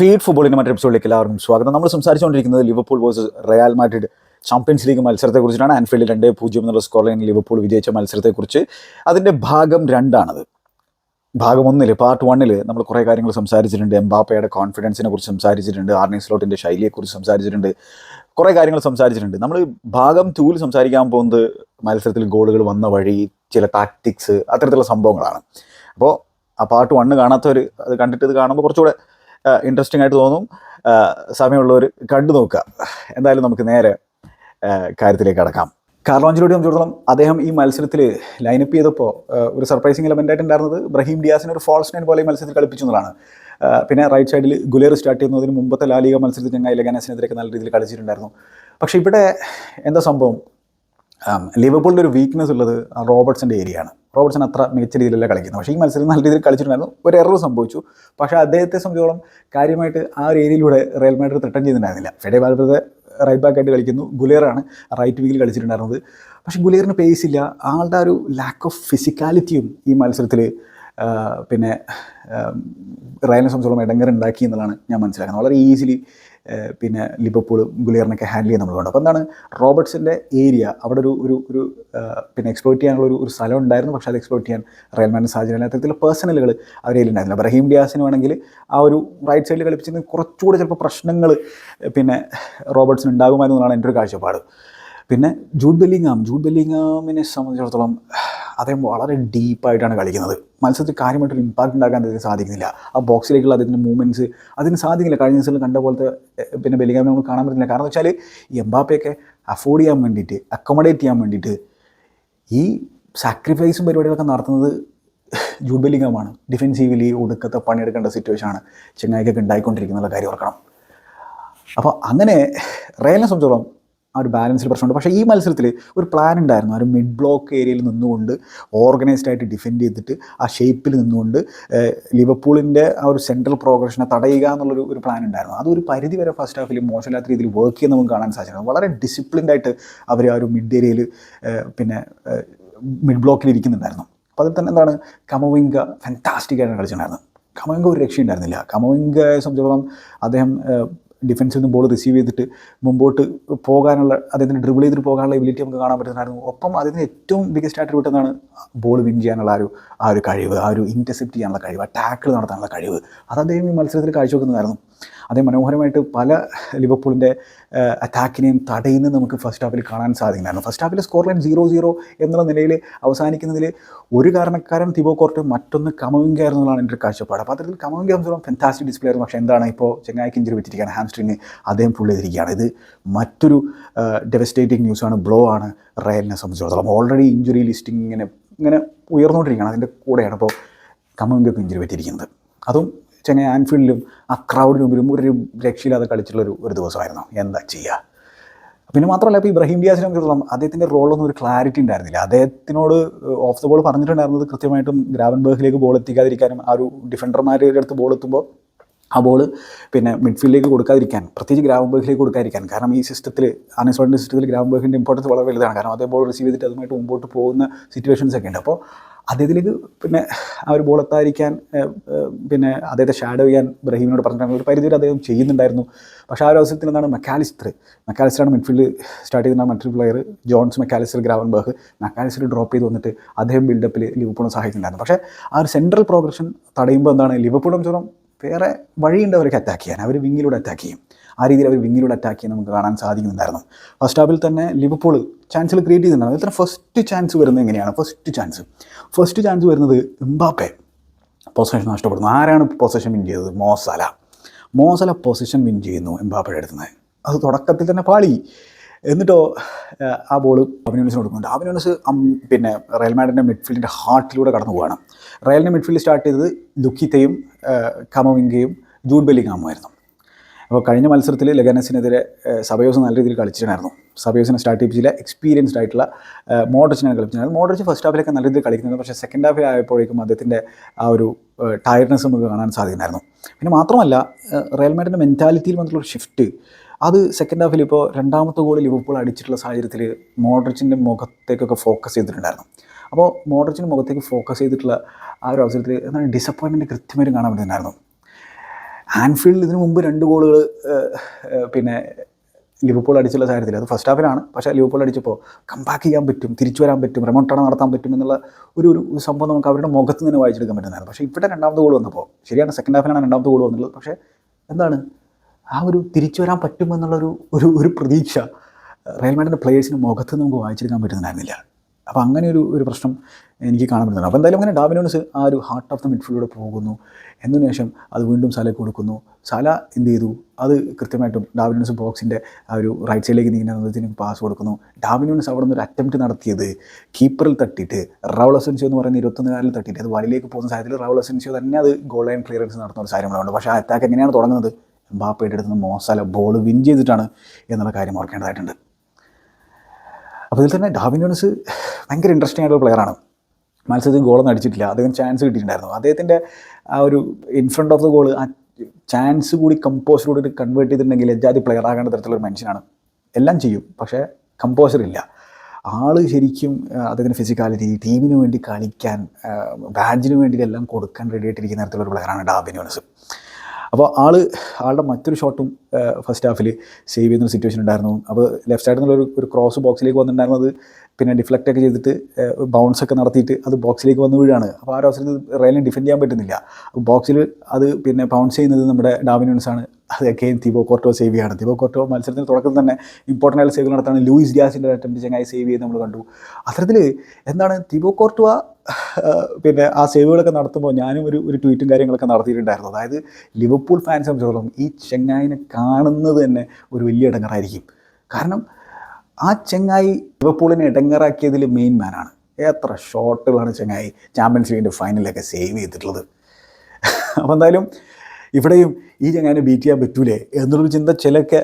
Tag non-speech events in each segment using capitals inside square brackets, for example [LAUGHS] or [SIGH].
Feed ഫുട്ബോളിന്റെ മറ്റൊരു എപ്പിസോഡിലേക്ക് എല്ലാവർക്കും സ്വാഗതം. നമ്മൾ സംസാരിച്ചുകൊണ്ടിരിക്കുന്നത് Liverpool versus Real Madrid Champions League മത്സരത്തെക്കുറിച്ചാണ് Anfield രണ്ട് പൂജ്യം എന്നുള്ള സ്കോർ ലൈനിൽ ലിവർപൂൾ വിജയിച്ച മത്സരത്തെക്കുറിച്ച്. അതിന്റെ ഭാഗം രണ്ടാണത്. ഭാഗം ഒന്നിൽ പാർട്ട് വണ്ണിൽ നമ്മൾ കുറേ കാര്യങ്ങൾ സംസാരിച്ചിട്ടുണ്ട്. എംബാപ്പയുടെ കോൺഫിഡൻസിനെ കുറിച്ച് സംസാരിച്ചിട്ടുണ്ട്. ആർണിംഗ് സ്ലോട്ടിന്റെ ശൈലിയെക്കുറിച്ച് സംസാരിച്ചിട്ടുണ്ട്. കുറേ കാര്യങ്ങൾ സംസാരിച്ചിട്ടുണ്ട്. നമ്മൾ ഭാഗം ടൂവിൽ സംസാരിക്കാൻ പോകുന്നത് മത്സരത്തിൽ ഗോളുകൾ വന്ന വഴി ചില ടാക്ടിക്സ് അത്തരത്തിലുള്ള സംഭവങ്ങളാണ്. അപ്പോൾ ആ പാർട്ട് വണ്ണ് കാണാത്തവർ അത് കണ്ടിട്ട് ഇത് കാണുമ്പോൾ കുറച്ചുകൂടെ ഇൻട്രസ്റ്റിംഗ് ആയിട്ട് തോന്നും. സമയമുള്ള സമയമുള്ളവർ കണ്ടു നോക്കുക. എന്തായാലും നമുക്ക് നേരെ കാര്യത്തിലേക്ക് കടക്കാം. കാർലോഞ്ചിലോട് സംബന്ധിച്ചിടത്തോളം അദ്ദേഹം ഈ മത്സരത്തിൽ ലൈനപ്പ് ചെയ്തപ്പോൾ ഒരു സർപ്രൈസിങ് എലമെന്റ് ആയിട്ട് ഉണ്ടായിരുന്നത് ബ്രഹീം ഡിയാസിനെ ഒരു ഫോൾസ് നൈൻ പോലെ ഈ മത്സരത്തിൽ കളിപ്പിച്ചു പിന്നെ റൈറ്റ് സൈഡിൽ ഗുലേർ സ്റ്റാർട്ട് ചെയ്യുന്നതിന് മുമ്പത്തെ ലാലിക മത്സരത്തിൽ ചങ്ങായി ലഗാനസിനെതിരെയൊക്കെ നല്ല രീതിയിൽ കളിച്ചിട്ടുണ്ടായിരുന്നു. പക്ഷേ ഇവിടെ എന്താ സംഭവം? ലിവർപൂളിന്റെ ഒരു വീക്ക്നെസ് ഉള്ളത് റോബർട്ട്സിന്റെ ഏരിയയാണ് റോബർട്ട്സൺ അത്ര മികച്ച രീതിയിലല്ല കളിക്കുന്നത്. പക്ഷേ ഈ മത്സരം നല്ല രീതിയിൽ കളിച്ചിട്ടുണ്ടായിരുന്നു. ഒരു എറർ സംഭവിച്ചു. പക്ഷേ അദ്ദേഹത്തെ സംബന്ധിച്ചോളം കാര്യമായിട്ട് ആ ഒരു ഏരിയയിലൂടെ റയൽ മാഡ്രിഡ് ത്രിട്ടൺ ചെയ്തിട്ടുണ്ടായിരുന്നില്ല. ഫെഡെ വാൽവെർദെ റൈറ്റ് ബാക്ക് ആയിട്ട് കളിക്കുന്നു. ഗുലേറാണ് റൈറ്റ് വിങ്ങിൽ കളിച്ചിട്ടുണ്ടായിരുന്നത്. പക്ഷേ ഗുലേറിന് പേസ് ഇല്ല. ആളുടെ ഒരു ലാക്ക് ഓഫ് ഫിസിക്കാലിറ്റിയും ഈ മത്സരത്തിൽ പിന്നെ റയലിനെ സംബന്ധിച്ചോളം ഇടങ്ങറുണ്ടാക്കി എന്നുള്ളതാണ് ഞാൻ മനസ്സിലാക്കുന്നത്. വളരെ ഈസിലി പിന്നെ ലിബപ്പൂൾ ഗുലിയറിനൊക്കെ ഹാൻഡിൽ ചെയ്യാൻ നമ്മൾ കണ്ടു. അപ്പോൾ എന്താണ്? റോബർട്ട്സിന്റെ ഏരിയ അവിടെ ഒരു ഒരു ഒരു പിന്നെ എക്സ്പ്ലോയിറ്റ് ചെയ്യാനുള്ള ഒരു സ്ഥലം ഉണ്ടായിരുന്നു. പക്ഷേ അത് എക്സ്പ്ലോയിറ്റ് ചെയ്യാൻ റയൽ മാഡിന് സാഹചര്യം അത്തരത്തിലുള്ള പേഴ്സണലുകൾ അവരെ ഉണ്ടായിരുന്നില്ല. ബ്രഹീം ഡിയാസിന് വേണമെങ്കിൽ ആ ഒരു റൈറ്റ് സൈഡിൽ കളിപ്പിച്ചിരുന്ന കുറച്ചുകൂടെ ചിലപ്പോൾ പ്രശ്നങ്ങൾ പിന്നെ റോബർട്ട്സിന് ഉണ്ടാകുമായിരുന്നു എന്നാണ് എന്റെ ഒരു കാഴ്ചപ്പാട്. പിന്നെ ജൂഡ് ബെല്ലിങ്ങാം ജൂഡ് ബെല്ലിങ്ങാമിനെ സംബന്ധിച്ചിടത്തോളം അദ്ദേഹം വളരെ ഡീപ്പായിട്ടാണ് കളിക്കുന്നത്. മത്സരത്തിൽ കാര്യമായിട്ടൊരു ഇമ്പാക്റ്റ് ഉണ്ടാക്കാൻ അദ്ദേഹത്തിന് സാധിക്കുന്നില്ല. ആ ബോക്സിലേക്കുള്ള അദ്ദേഹത്തിന്റെ മൂവ്മെന്റ്സ് അതിന് സാധിക്കില്ല കഴിഞ്ഞ ദിവസം കണ്ട പോലത്തെ പിന്നെ ബെല്ലിങ്ങാമിനെ നമുക്ക് കാണാൻ പറ്റില്ല കാരണം വെച്ചാൽ ഈ എംബാപ്പയൊക്കെ അഫോർഡ് ചെയ്യാൻ വേണ്ടിയിട്ട് അക്കോമഡേറ്റ് ചെയ്യാൻ വേണ്ടിയിട്ട് ഈ സാക്രിഫൈസും പരിപാടികളൊക്കെ നടത്തുന്നത് ജൂഡ് ബെല്ലിങ്ങാമാണ് ഡിഫെൻസീവ്ലി ഒടുക്കത്തെ പണിയെടുക്കേണ്ട സിറ്റുവേഷനാണ് ചെങ്ങായിക്കൊക്കെ ഉണ്ടായിക്കൊണ്ടിരിക്കുന്നുള്ള കാര്യം ഓർക്കണം. അപ്പോൾ അങ്ങനെ റയലിനെ സംബന്ധിച്ചോളം ആ ഒരു ബാലൻസിൽ പ്രശ്നമുണ്ട്. പക്ഷേ ഈ മത്സരത്തിൽ ഒരു പ്ലാൻ ഉണ്ടായിരുന്നു. ആ ഒരു മിഡ് ബ്ലോക്ക് ഏരിയയിൽ നിന്നുകൊണ്ട് ഓർഗനൈസ്ഡ് ആയിട്ട് ഡിഫെൻഡ് ചെയ്തിട്ട് ആ ഷേപ്പിൽ നിന്നുകൊണ്ട് ലിവർപൂളിന്റെ ആ ഒരു സെൻട്രൽ പ്രോഗ്രഷനെ തടയുക എന്നുള്ളൊരു ഒരു പ്ലാൻ ഉണ്ടായിരുന്നു. അതൊരു പരിധി വരെ ഫസ്റ്റ് ഹാഫിൽ മോശമില്ലാത്ത രീതിയിൽ വർക്ക് ചെയ്യുന്ന നമുക്ക് കാണാൻ സാധിച്ചു വളരെ ഡിസിപ്ലിൻഡ് ആയിട്ട് അവർ ആ ഒരു മിഡ് ഏരിയയിൽ പിന്നെ മിഡ് ബ്ലോക്കിൽ ഇരിക്കുന്നുണ്ടായിരുന്നു. അപ്പോൾ അതിൽ തന്നെ എന്താണ്? കമവിങ്ക ഫാന്റാസ്റ്റിക് ആയിട്ട് കളിച്ചിട്ടുണ്ടായിരുന്നു. കമവിങ്ക ഒരു രക്ഷയുണ്ടായിരുന്നില്ല. കമവിങ്കയെ സംബന്ധിച്ചിടത്തോളം അദ്ദേഹം ഡിഫൻസിൽ നിന്ന് ബോൾ റിസീവ് ചെയ്തിട്ട് മുമ്പോട്ട് പോകാനുള്ള അദ്ദേഹത്തിന് ഡ്രിബിൾ ചെയ്തിട്ട് പോകാനുള്ള എബിലിറ്റി നമുക്ക് കാണാൻ പറ്റുന്നതായിരുന്നു. ഒപ്പം അതിന് ഏറ്റവും ബിഗസ്റ്റ് ആട്രിബ്യൂട്ട് എന്നാണ് ബോൾ വിൻ ചെയ്യാനുള്ള ആ ഒരു ആ ഒരു കഴിവ് ആ ഒരു ഇന്റർസെപ്റ്റ് ചെയ്യാനുള്ള കഴിവ് ആ ടാക്കിൾ നടത്താനുള്ള കഴിവ്. അത് അദ്ദേഹം ഈ മത്സരത്തിൽ കാഴ്ചവെക്കുന്നതായിരുന്നു. അതേ മനോഹരമായിട്ട് പല ലിവർപൂളിന്റെ അറ്റാക്കിനെയും തടയുന്നത് നമുക്ക് ഫസ്റ്റ് ഹാഫിൽ കാണാൻ സാധിക്കുന്നതായിരുന്നു ഫസ്റ്റ് ഹാഫിൽ സ്കോർ ലൈൻ സീറോ സീറോ എന്നുള്ള നിലയിൽ അവസാനിക്കുന്നതിൽ ഒരു കാരണക്കാരൻ തിബോ കോർട്ട് മറ്റൊന്ന് കമവിങ്ക എന്നുള്ളതാണ് എന്റെ ഒരു കാഴ്ചപ്പാട്. അപ്പോൾ അത്തരത്തിൽ കമവിങ്ക സംബന്ധിച്ചോളം ഫെന്റാസ്റ്റിക് ഡിസ്പ്ലേ ആയിരുന്നു. പക്ഷേ എന്താണ് ഇപ്പോൾ ചെങ്ങായിക്ക് ഇഞ്ചുറി വെച്ചിരിക്കുകയാണ് ഹാംസ്ട്രിങ് അദ്ദേഹം ഫുൾ ചെയ്തിരിക്കുകയാണ്. ഇത് മറ്റൊരു ഡെവസ്റ്റേറ്റിംഗ് ന്യൂസാണ് ബ്ലോ ആണ് റയലിനെ സംബന്ധിച്ചിടത്തോളം. ഓൾറെഡി ഇഞ്ചുറി ലിസ്റ്റിംഗ് ഇങ്ങനെ ഇങ്ങനെ ഉയർന്നുകൊണ്ടിരിക്കുകയാണ്. അതിന്റെ കൂടെയാണ് ഇപ്പോൾ കമവിങ്കക്ക് ഇഞ്ചുറി പറ്റിയിരിക്കുന്നത്. അതും ചെന്നൈ ആൻഫീൽഡിലും ആ ക്രൗഡിന് മുമ്പിലും ഒരു രക്ഷയില്ലാതെ കളിച്ചിട്ടുള്ള ഒരു ദിവസമായിരുന്നു. എന്താ ചെയ്യുക പിന്നെ മാത്രമല്ല ഇപ്പോൾ ഇബ്രാഹിം ഡിയാസിനെ സംബന്ധിച്ചിടത്തോളം അദ്ദേഹത്തിന്റെ റോളൊന്നും ഒരു ക്ലാരിറ്റി ഉണ്ടായിരുന്നില്ല. അദ്ദേഹത്തിനോട് ഓഫ് ദ ബോൾ പറഞ്ഞിട്ടുണ്ടായിരുന്നത് കൃത്യമായിട്ടും ഗ്രാവൻബർഗിലേക്ക് ബോൾ എത്തിക്കാതിരിക്കാനും ആ ഒരു ഡിഫൻഡർമാരുടെ അടുത്ത് ബോൾ എത്തുമ്പോൾ ആ ബോൾ പിന്നെ മിഡ്ഫീൽഡിലേക്ക് കൊടുക്കാതിരിക്കാൻ പ്രത്യേകിച്ച് ഗ്രാമബർഗിലേക്ക് കൊടുക്കാതിരിക്കാൻ. കാരണം ഈ സിസ്റ്റത്തിൽ ആനസോണിന്റെ സിസ്റ്റത്തിൽ ഗ്രാമബർഗിന്റെ ഇമ്പോർട്ടൻസ് വളരെ വലുതാണ്. കാരണം അതേ ബോൾ റിസീവ് ചെയ്തിട്ട് അതുമായിട്ട് മുമ്പോട്ട് പോകുന്ന സിറ്റുവേഷൻസ് ഒക്കെ ഉണ്ട്. അപ്പോൾ അദ്ദേഹത്തിലേക്ക് പിന്നെ ആ ഒരു ഏഹ്, പിന്നെ അദ്ദേഹത്തെ ഷാഡോ ചെയ്യാൻ ബ്രഹീമിനോട് പറഞ്ഞിട്ടാണ് ഒരു പരിധി വരെ അദ്ദേഹം ചെയ്യുന്നുണ്ടായിരുന്നു. പക്ഷേ ആ ഒരു അവസരത്തിൽ എന്താണ് മെക്കാലിസ്റ്റർ മെക്കാലിസ്റ്ററാണ് മിഡ്ഫീൽഡ് സ്റ്റാർട്ട് ചെയ്യുന്ന മറ്റൊരു player Jones Mac Allister Gravenberch Mac Allister drop ചെയ്ത് വന്നിട്ട് അദ്ദേഹം ബിൽഡപ്പിൽ ലിവർപൂളിനെ സഹായിക്കുന്നുണ്ടായിരുന്നു പക്ഷേ ആ ഒരു സെൻട്രൽ പ്രോഗ്രഷൻ തടയുമ്പോൾ എന്താണ് ലിവർപൂളും ചോറും വേറെ വഴിയുണ്ട് അവർക്ക് അറ്റാക്ക് ചെയ്യാൻ. അവർ വിങ്ങിലൂടെ അറ്റാക്ക് ചെയ്യും. ആ രീതിയിൽ അവർ വിങ്ങിലൂടെ അറ്റാക്ക് ചെയ്യാൻ നമുക്ക് കാണാൻ സാധിക്കുന്നുണ്ടായിരുന്നു. ഫസ്റ്റ് ഹാഫിൽ തന്നെ ലിവർപൂൾ ചാൻസുകൾ ക്രിയേറ്റ് ചെയ്യുന്നുണ്ടായിരുന്നു ഇത്ര ഫസ്റ്റ് ചാൻസ് വരുന്നത് എങ്ങനെയാണ്? ഫസ്റ്റ് ചാൻസ് ഫസ്റ്റ് ചാൻസ് വരുന്നത് എംബാപ്പെ. പൊസിഷൻ നഷ്ടപ്പെടുന്നു. ആരാണ് പൊസിഷൻ വിൻ ചെയ്തത്? മോസല മോസല പൊസിഷൻ വിൻ ചെയ്യുന്നു എംബാപ്പയുടെ അടുത്ത് നിന്ന്. അത് തുടക്കത്തിൽ തന്നെ പാളി. എന്നിട്ടോ ആ ബോൾ അഭിനോണിസിന് കൊടുക്കുന്നുണ്ട്. അഭിനോണിസ് പിന്നെ റയൽ മാഡിന്റെ മിഡ്ഫീൽഡിന്റെ ഹാർട്ടിലൂടെ കടന്നു പോവുകയാണ്. റയലിന്റെ മിഡ്ഫീൽഡ് സ്റ്റാർട്ട് ചെയ്തത് ലുക്കിത്തയും കമവിങ്കയും ജൂഡ് ബെല്ലിങ്ങാമുമായിരുന്നു അപ്പോൾ കഴിഞ്ഞ മത്സരത്തിൽ ലെഗനസിനെതിരെ സബയോസ് നല്ല രീതിയിൽ കളിച്ചിട്ടുണ്ടായിരുന്നു. സബയോസിനെ സ്റ്റാർട്ട് ചെയ്യിപ്പിച്ചില്ല എക്സ്പീരിയൻസ്ഡ് ആയിട്ടുള്ള മോഡ്രിച്ചിനാണ് കളിച്ചിട്ടുണ്ടായിരുന്നു മോഡ്രിച്ച് ഫസ്റ്റ് ഹാഫിലൊക്കെ നല്ല രീതിയിൽ കളിക്കുന്നുണ്ട്. പക്ഷേ സെക്കൻഡ് ഹാഫിൽ ആയപ്പോഴേക്കും അദ്ദേഹത്തിന്റെ ആ ഒരു ടയർനെസ് നമുക്ക് കാണാൻ സാധിക്കുന്നുണ്ടായിരുന്നു. പിന്നെ മാത്രമല്ല റയൽ മാഡിന്റെ മെന്റാലിറ്റിയിൽ വന്നിട്ടുള്ള ഒരു ഷിഫ്റ്റ് അത് സെക്കൻഡ് ഹാഫിൽ ഇപ്പോൾ രണ്ടാമത്തെ ഗോൾ ലിവർപൂൾ അടിച്ചിട്ടുള്ള സാഹചര്യത്തിൽ മോഡ്രിച്ചിന്റെ മുഖത്തേക്കൊക്കെ ഫോക്കസ് ചെയ്തിട്ടുണ്ടായിരുന്നു. അപ്പോൾ മോഡ്രിച്ചിന്റെ മുഖത്തേക്ക് ഫോക്കസ് ചെയ്തിട്ടുള്ള ആ ഒരു അവസരത്തിൽ എന്താണ് ഡിസപ്പോയിൻമെന്റ് കൃത്യമായിട്ട് കാണാൻ പറ്റുന്നുണ്ടായിരുന്നു. ആൻഫീൽഡിൽ ഇതിനു മുമ്പ് രണ്ട് ഗോളുകൾ പിന്നെ ലിവർപൂൾ അടിച്ചുള്ള സാഹചര്യത്തിൽ. അത് ഫസ്റ്റ് ഹാഫിലാണ് പക്ഷേ ലിവർപൂൾ അടിച്ചപ്പോൾ കമ്പാക്ക് ചെയ്യാൻ പറ്റും തിരിച്ചു വരാൻ പറ്റും റെമോണ്ടണ നടത്താൻ പറ്റും എന്നുള്ള ഒരു ഒരു ഒരു സംഭവം നമുക്ക് അവരുടെ മുഖത്ത് നിന്ന് വായിച്ചെടുക്കാൻ പറ്റുന്നതാണ് പക്ഷേ ഇവിടെ രണ്ടാമത്തെ ഗോൾ വന്നപ്പോൾ ശരിയാണ് സെക്കൻഡ് ഹാഫിലാണ് രണ്ടാമത്തെ ഗോൾ വന്നുള്ളത്. പക്ഷേ എന്താണ്? ആ ഒരു തിരിച്ചു വരാൻ പറ്റുമെന്നുള്ളൊരു ഒരു ഒരു പ്രതീക്ഷ റയൽ മാഡിന്റെ പ്ലേയേഴ്സിന് മുഖത്ത് നമുക്ക് വായിച്ചെടുക്കാൻ പറ്റുന്നുണ്ടായിരുന്നില്ല അപ്പോൾ അങ്ങനെ ഒരു ഒരു പ്രശ്നം എനിക്ക് കാണാൻ പറ്റുന്നുണ്ട് അപ്പോൾ എന്തായാലും അങ്ങനെ ഡാബിനോൺസ് ആ ഒരു ഹാർട്ട് ഓഫ് ദ മിഡ്ഫീൽഡിലൂടെ പോകുന്നു. എന്നതിന് ശേഷം അത് വീണ്ടും സാലയ്ക്ക് കൊടുക്കുന്നു. സാല എന്ത് ചെയ്തു? അത് കൃത്യമായിട്ടും ഡാബിനോൺസ് ബോക്സിന്റെ ആ ഒരു റൈറ്റ് സൈഡിലേക്ക് നീങ്ങുന്നതിന് പാസ് കൊടുക്കുന്നു. ഡാബിനോൺസ് അവിടെ നിന്ന് ഒരു അറ്റംപ്റ്റ് നടത്തിയത് കീപ്പറിൽ തട്ടിയിട്ട് റൗൾ അസൻസിയോ എന്ന് പറയുന്ന ഇരുപത്തൊന്നുകാരിൽ തട്ടിയിട്ട് അത് വലയിലേക്ക് പോകുന്ന സാഹചര്യത്തിൽ റൗൾ അസൻസിയോ തന്നെ അത് ഗോൾ ലൈൻ ക്ലിയറൻസ് നടത്തുന്ന ഒരു കാര്യങ്ങളുണ്ട് പക്ഷേ ആ അറ്റാക്ക് എങ്ങനെയാണ് തുടങ്ങുന്നത്? ബാപ്പയുടെ അടുത്ത് നിന്ന് മോസാല ബോൾ വിൻ ചെയ്തിട്ടാണ് എന്നുള്ള കാര്യം ഓർക്കേണ്ടതായിട്ടുണ്ട്. അപ്പോൾ ഇതിൽ തന്നെ ഡാവിനോൺസ് ഭയങ്കര ഇൻട്രസ്റ്റിംഗ് ആയിട്ടുള്ള ആണ്. മത്സരത്തിൽ ഗോളൊന്നും അടിച്ചിട്ടില്ല. അദ്ദേഹം ചാൻസ് കിട്ടിയിട്ടുണ്ടായിരുന്നു. അദ്ദേഹത്തിന്റെ ആ ഒരു in front of the goal ആ ചാൻസ് കൂടി കമ്പോസറോട് കൺവേർട്ട് ചെയ്തിട്ടുണ്ടെങ്കിൽ എജാതി പ്ലെയർ ആകേണ്ട തരത്തിലുള്ള മനുഷ്യനാണ്. എല്ലാം ചെയ്യും പക്ഷേ കമ്പോസർ ഇല്ല. ആൾ ശരിക്കും അദ്ദേഹത്തിന്റെ ഫിസിക്കാലിറ്റി ടീമിന് വേണ്ടി കളിക്കാൻ ബാഡ്ജിന് വേണ്ടി എല്ലാം കൊടുക്കാൻ റെഡി ആയിട്ടിരിക്കുന്ന തരത്തിലുള്ള പ്ലെയറാണ് ഡാബിനോൺസ് അപ്പോൾ ആൾ ആളുടെ മറ്റൊരു ഷോട്ടും ഫസ്റ്റ് ഹാഫിൽ സേവ് ചെയ്യുന്ന സിറ്റുവേഷൻ ഉണ്ടായിരുന്നു. അപ്പോൾ ലെഫ്റ്റ് സൈഡിൽ നിന്നുള്ള ഒരു ക്രോസ് ബോക്സിലേക്ക് വന്നിട്ടുണ്ടായിരുന്നത്. പിന്നെ ഡിഫ്ലക്റ്റ് ഒക്കെ ചെയ്തിട്ട് ബൗൺസ് ഒക്കെ നടത്തിയിട്ട് അത് ബോക്സിലേക്ക് വന്ന് വീഴാണ്. അപ്പോൾ ആ ഒരു അവസരത്തിൽ റയലിന് ഡിഫെൻഡ് ചെയ്യാൻ പറ്റുന്നില്ല. ബോക്സിൽ അത് പിന്നെ ബൗൺസ് ചെയ്യുന്നത് നമ്മുടെ ഡാമിനൻസ് ആണ് അത് അഗെയിൻ തിബോ കോർട്ടോ സേവ് ചെയ്യാണ്. തിബോ കോർട്ടോ മത്സരത്തിന് തുടക്കം തന്നെ ഇമ്പോർട്ടന്റ് ആയ സേവ് നടത്താണ് ലൂയിസ് ഡിയാസിന്റെ അറ്റംപ്റ്റ് ചങ്ങായി സേവ് ചെയ്ത് നമ്മൾ കണ്ടു. അത്തരത്തിൽ എന്താണ് തിബോ കോർട്ടുവ പിന്നെ ആ സേവുകളൊക്കെ നടത്തുമ്പോൾ ഞാനും ഒരു ഒരു ട്വീറ്റും കാര്യങ്ങളൊക്കെ നടത്തിയിട്ടുണ്ടായിരുന്നു. അതായത് ലിവർപൂൾ ഫാൻസ് സംബന്ധിച്ചോളം ഈ ചെങ്ങായിനെ കാണുന്നത് തന്നെ ഒരു വലിയ ഇടങ്ങറായിരിക്കും. കാരണം ആ ചെങ്ങായി ലിവർപൂളിനെ ഇടങ്ങറാക്കിയതിൽ മെയിൻ മാനാണ് എത്ര ഷോട്ടുകളാണ് ചെങ്ങായി ചാമ്പ്യൻസ് ലീഗിന്റെ ഫൈനലൊക്കെ സേവ് ചെയ്തിട്ടുള്ളത്. അപ്പോൾ എന്തായാലും ഇവിടെയും ഈ ചങ്ങാനെ ബീറ്റ് ചെയ്യാൻ പറ്റൂലേ എന്നുള്ളൊരു ചിന്ത ചിലൊക്കെ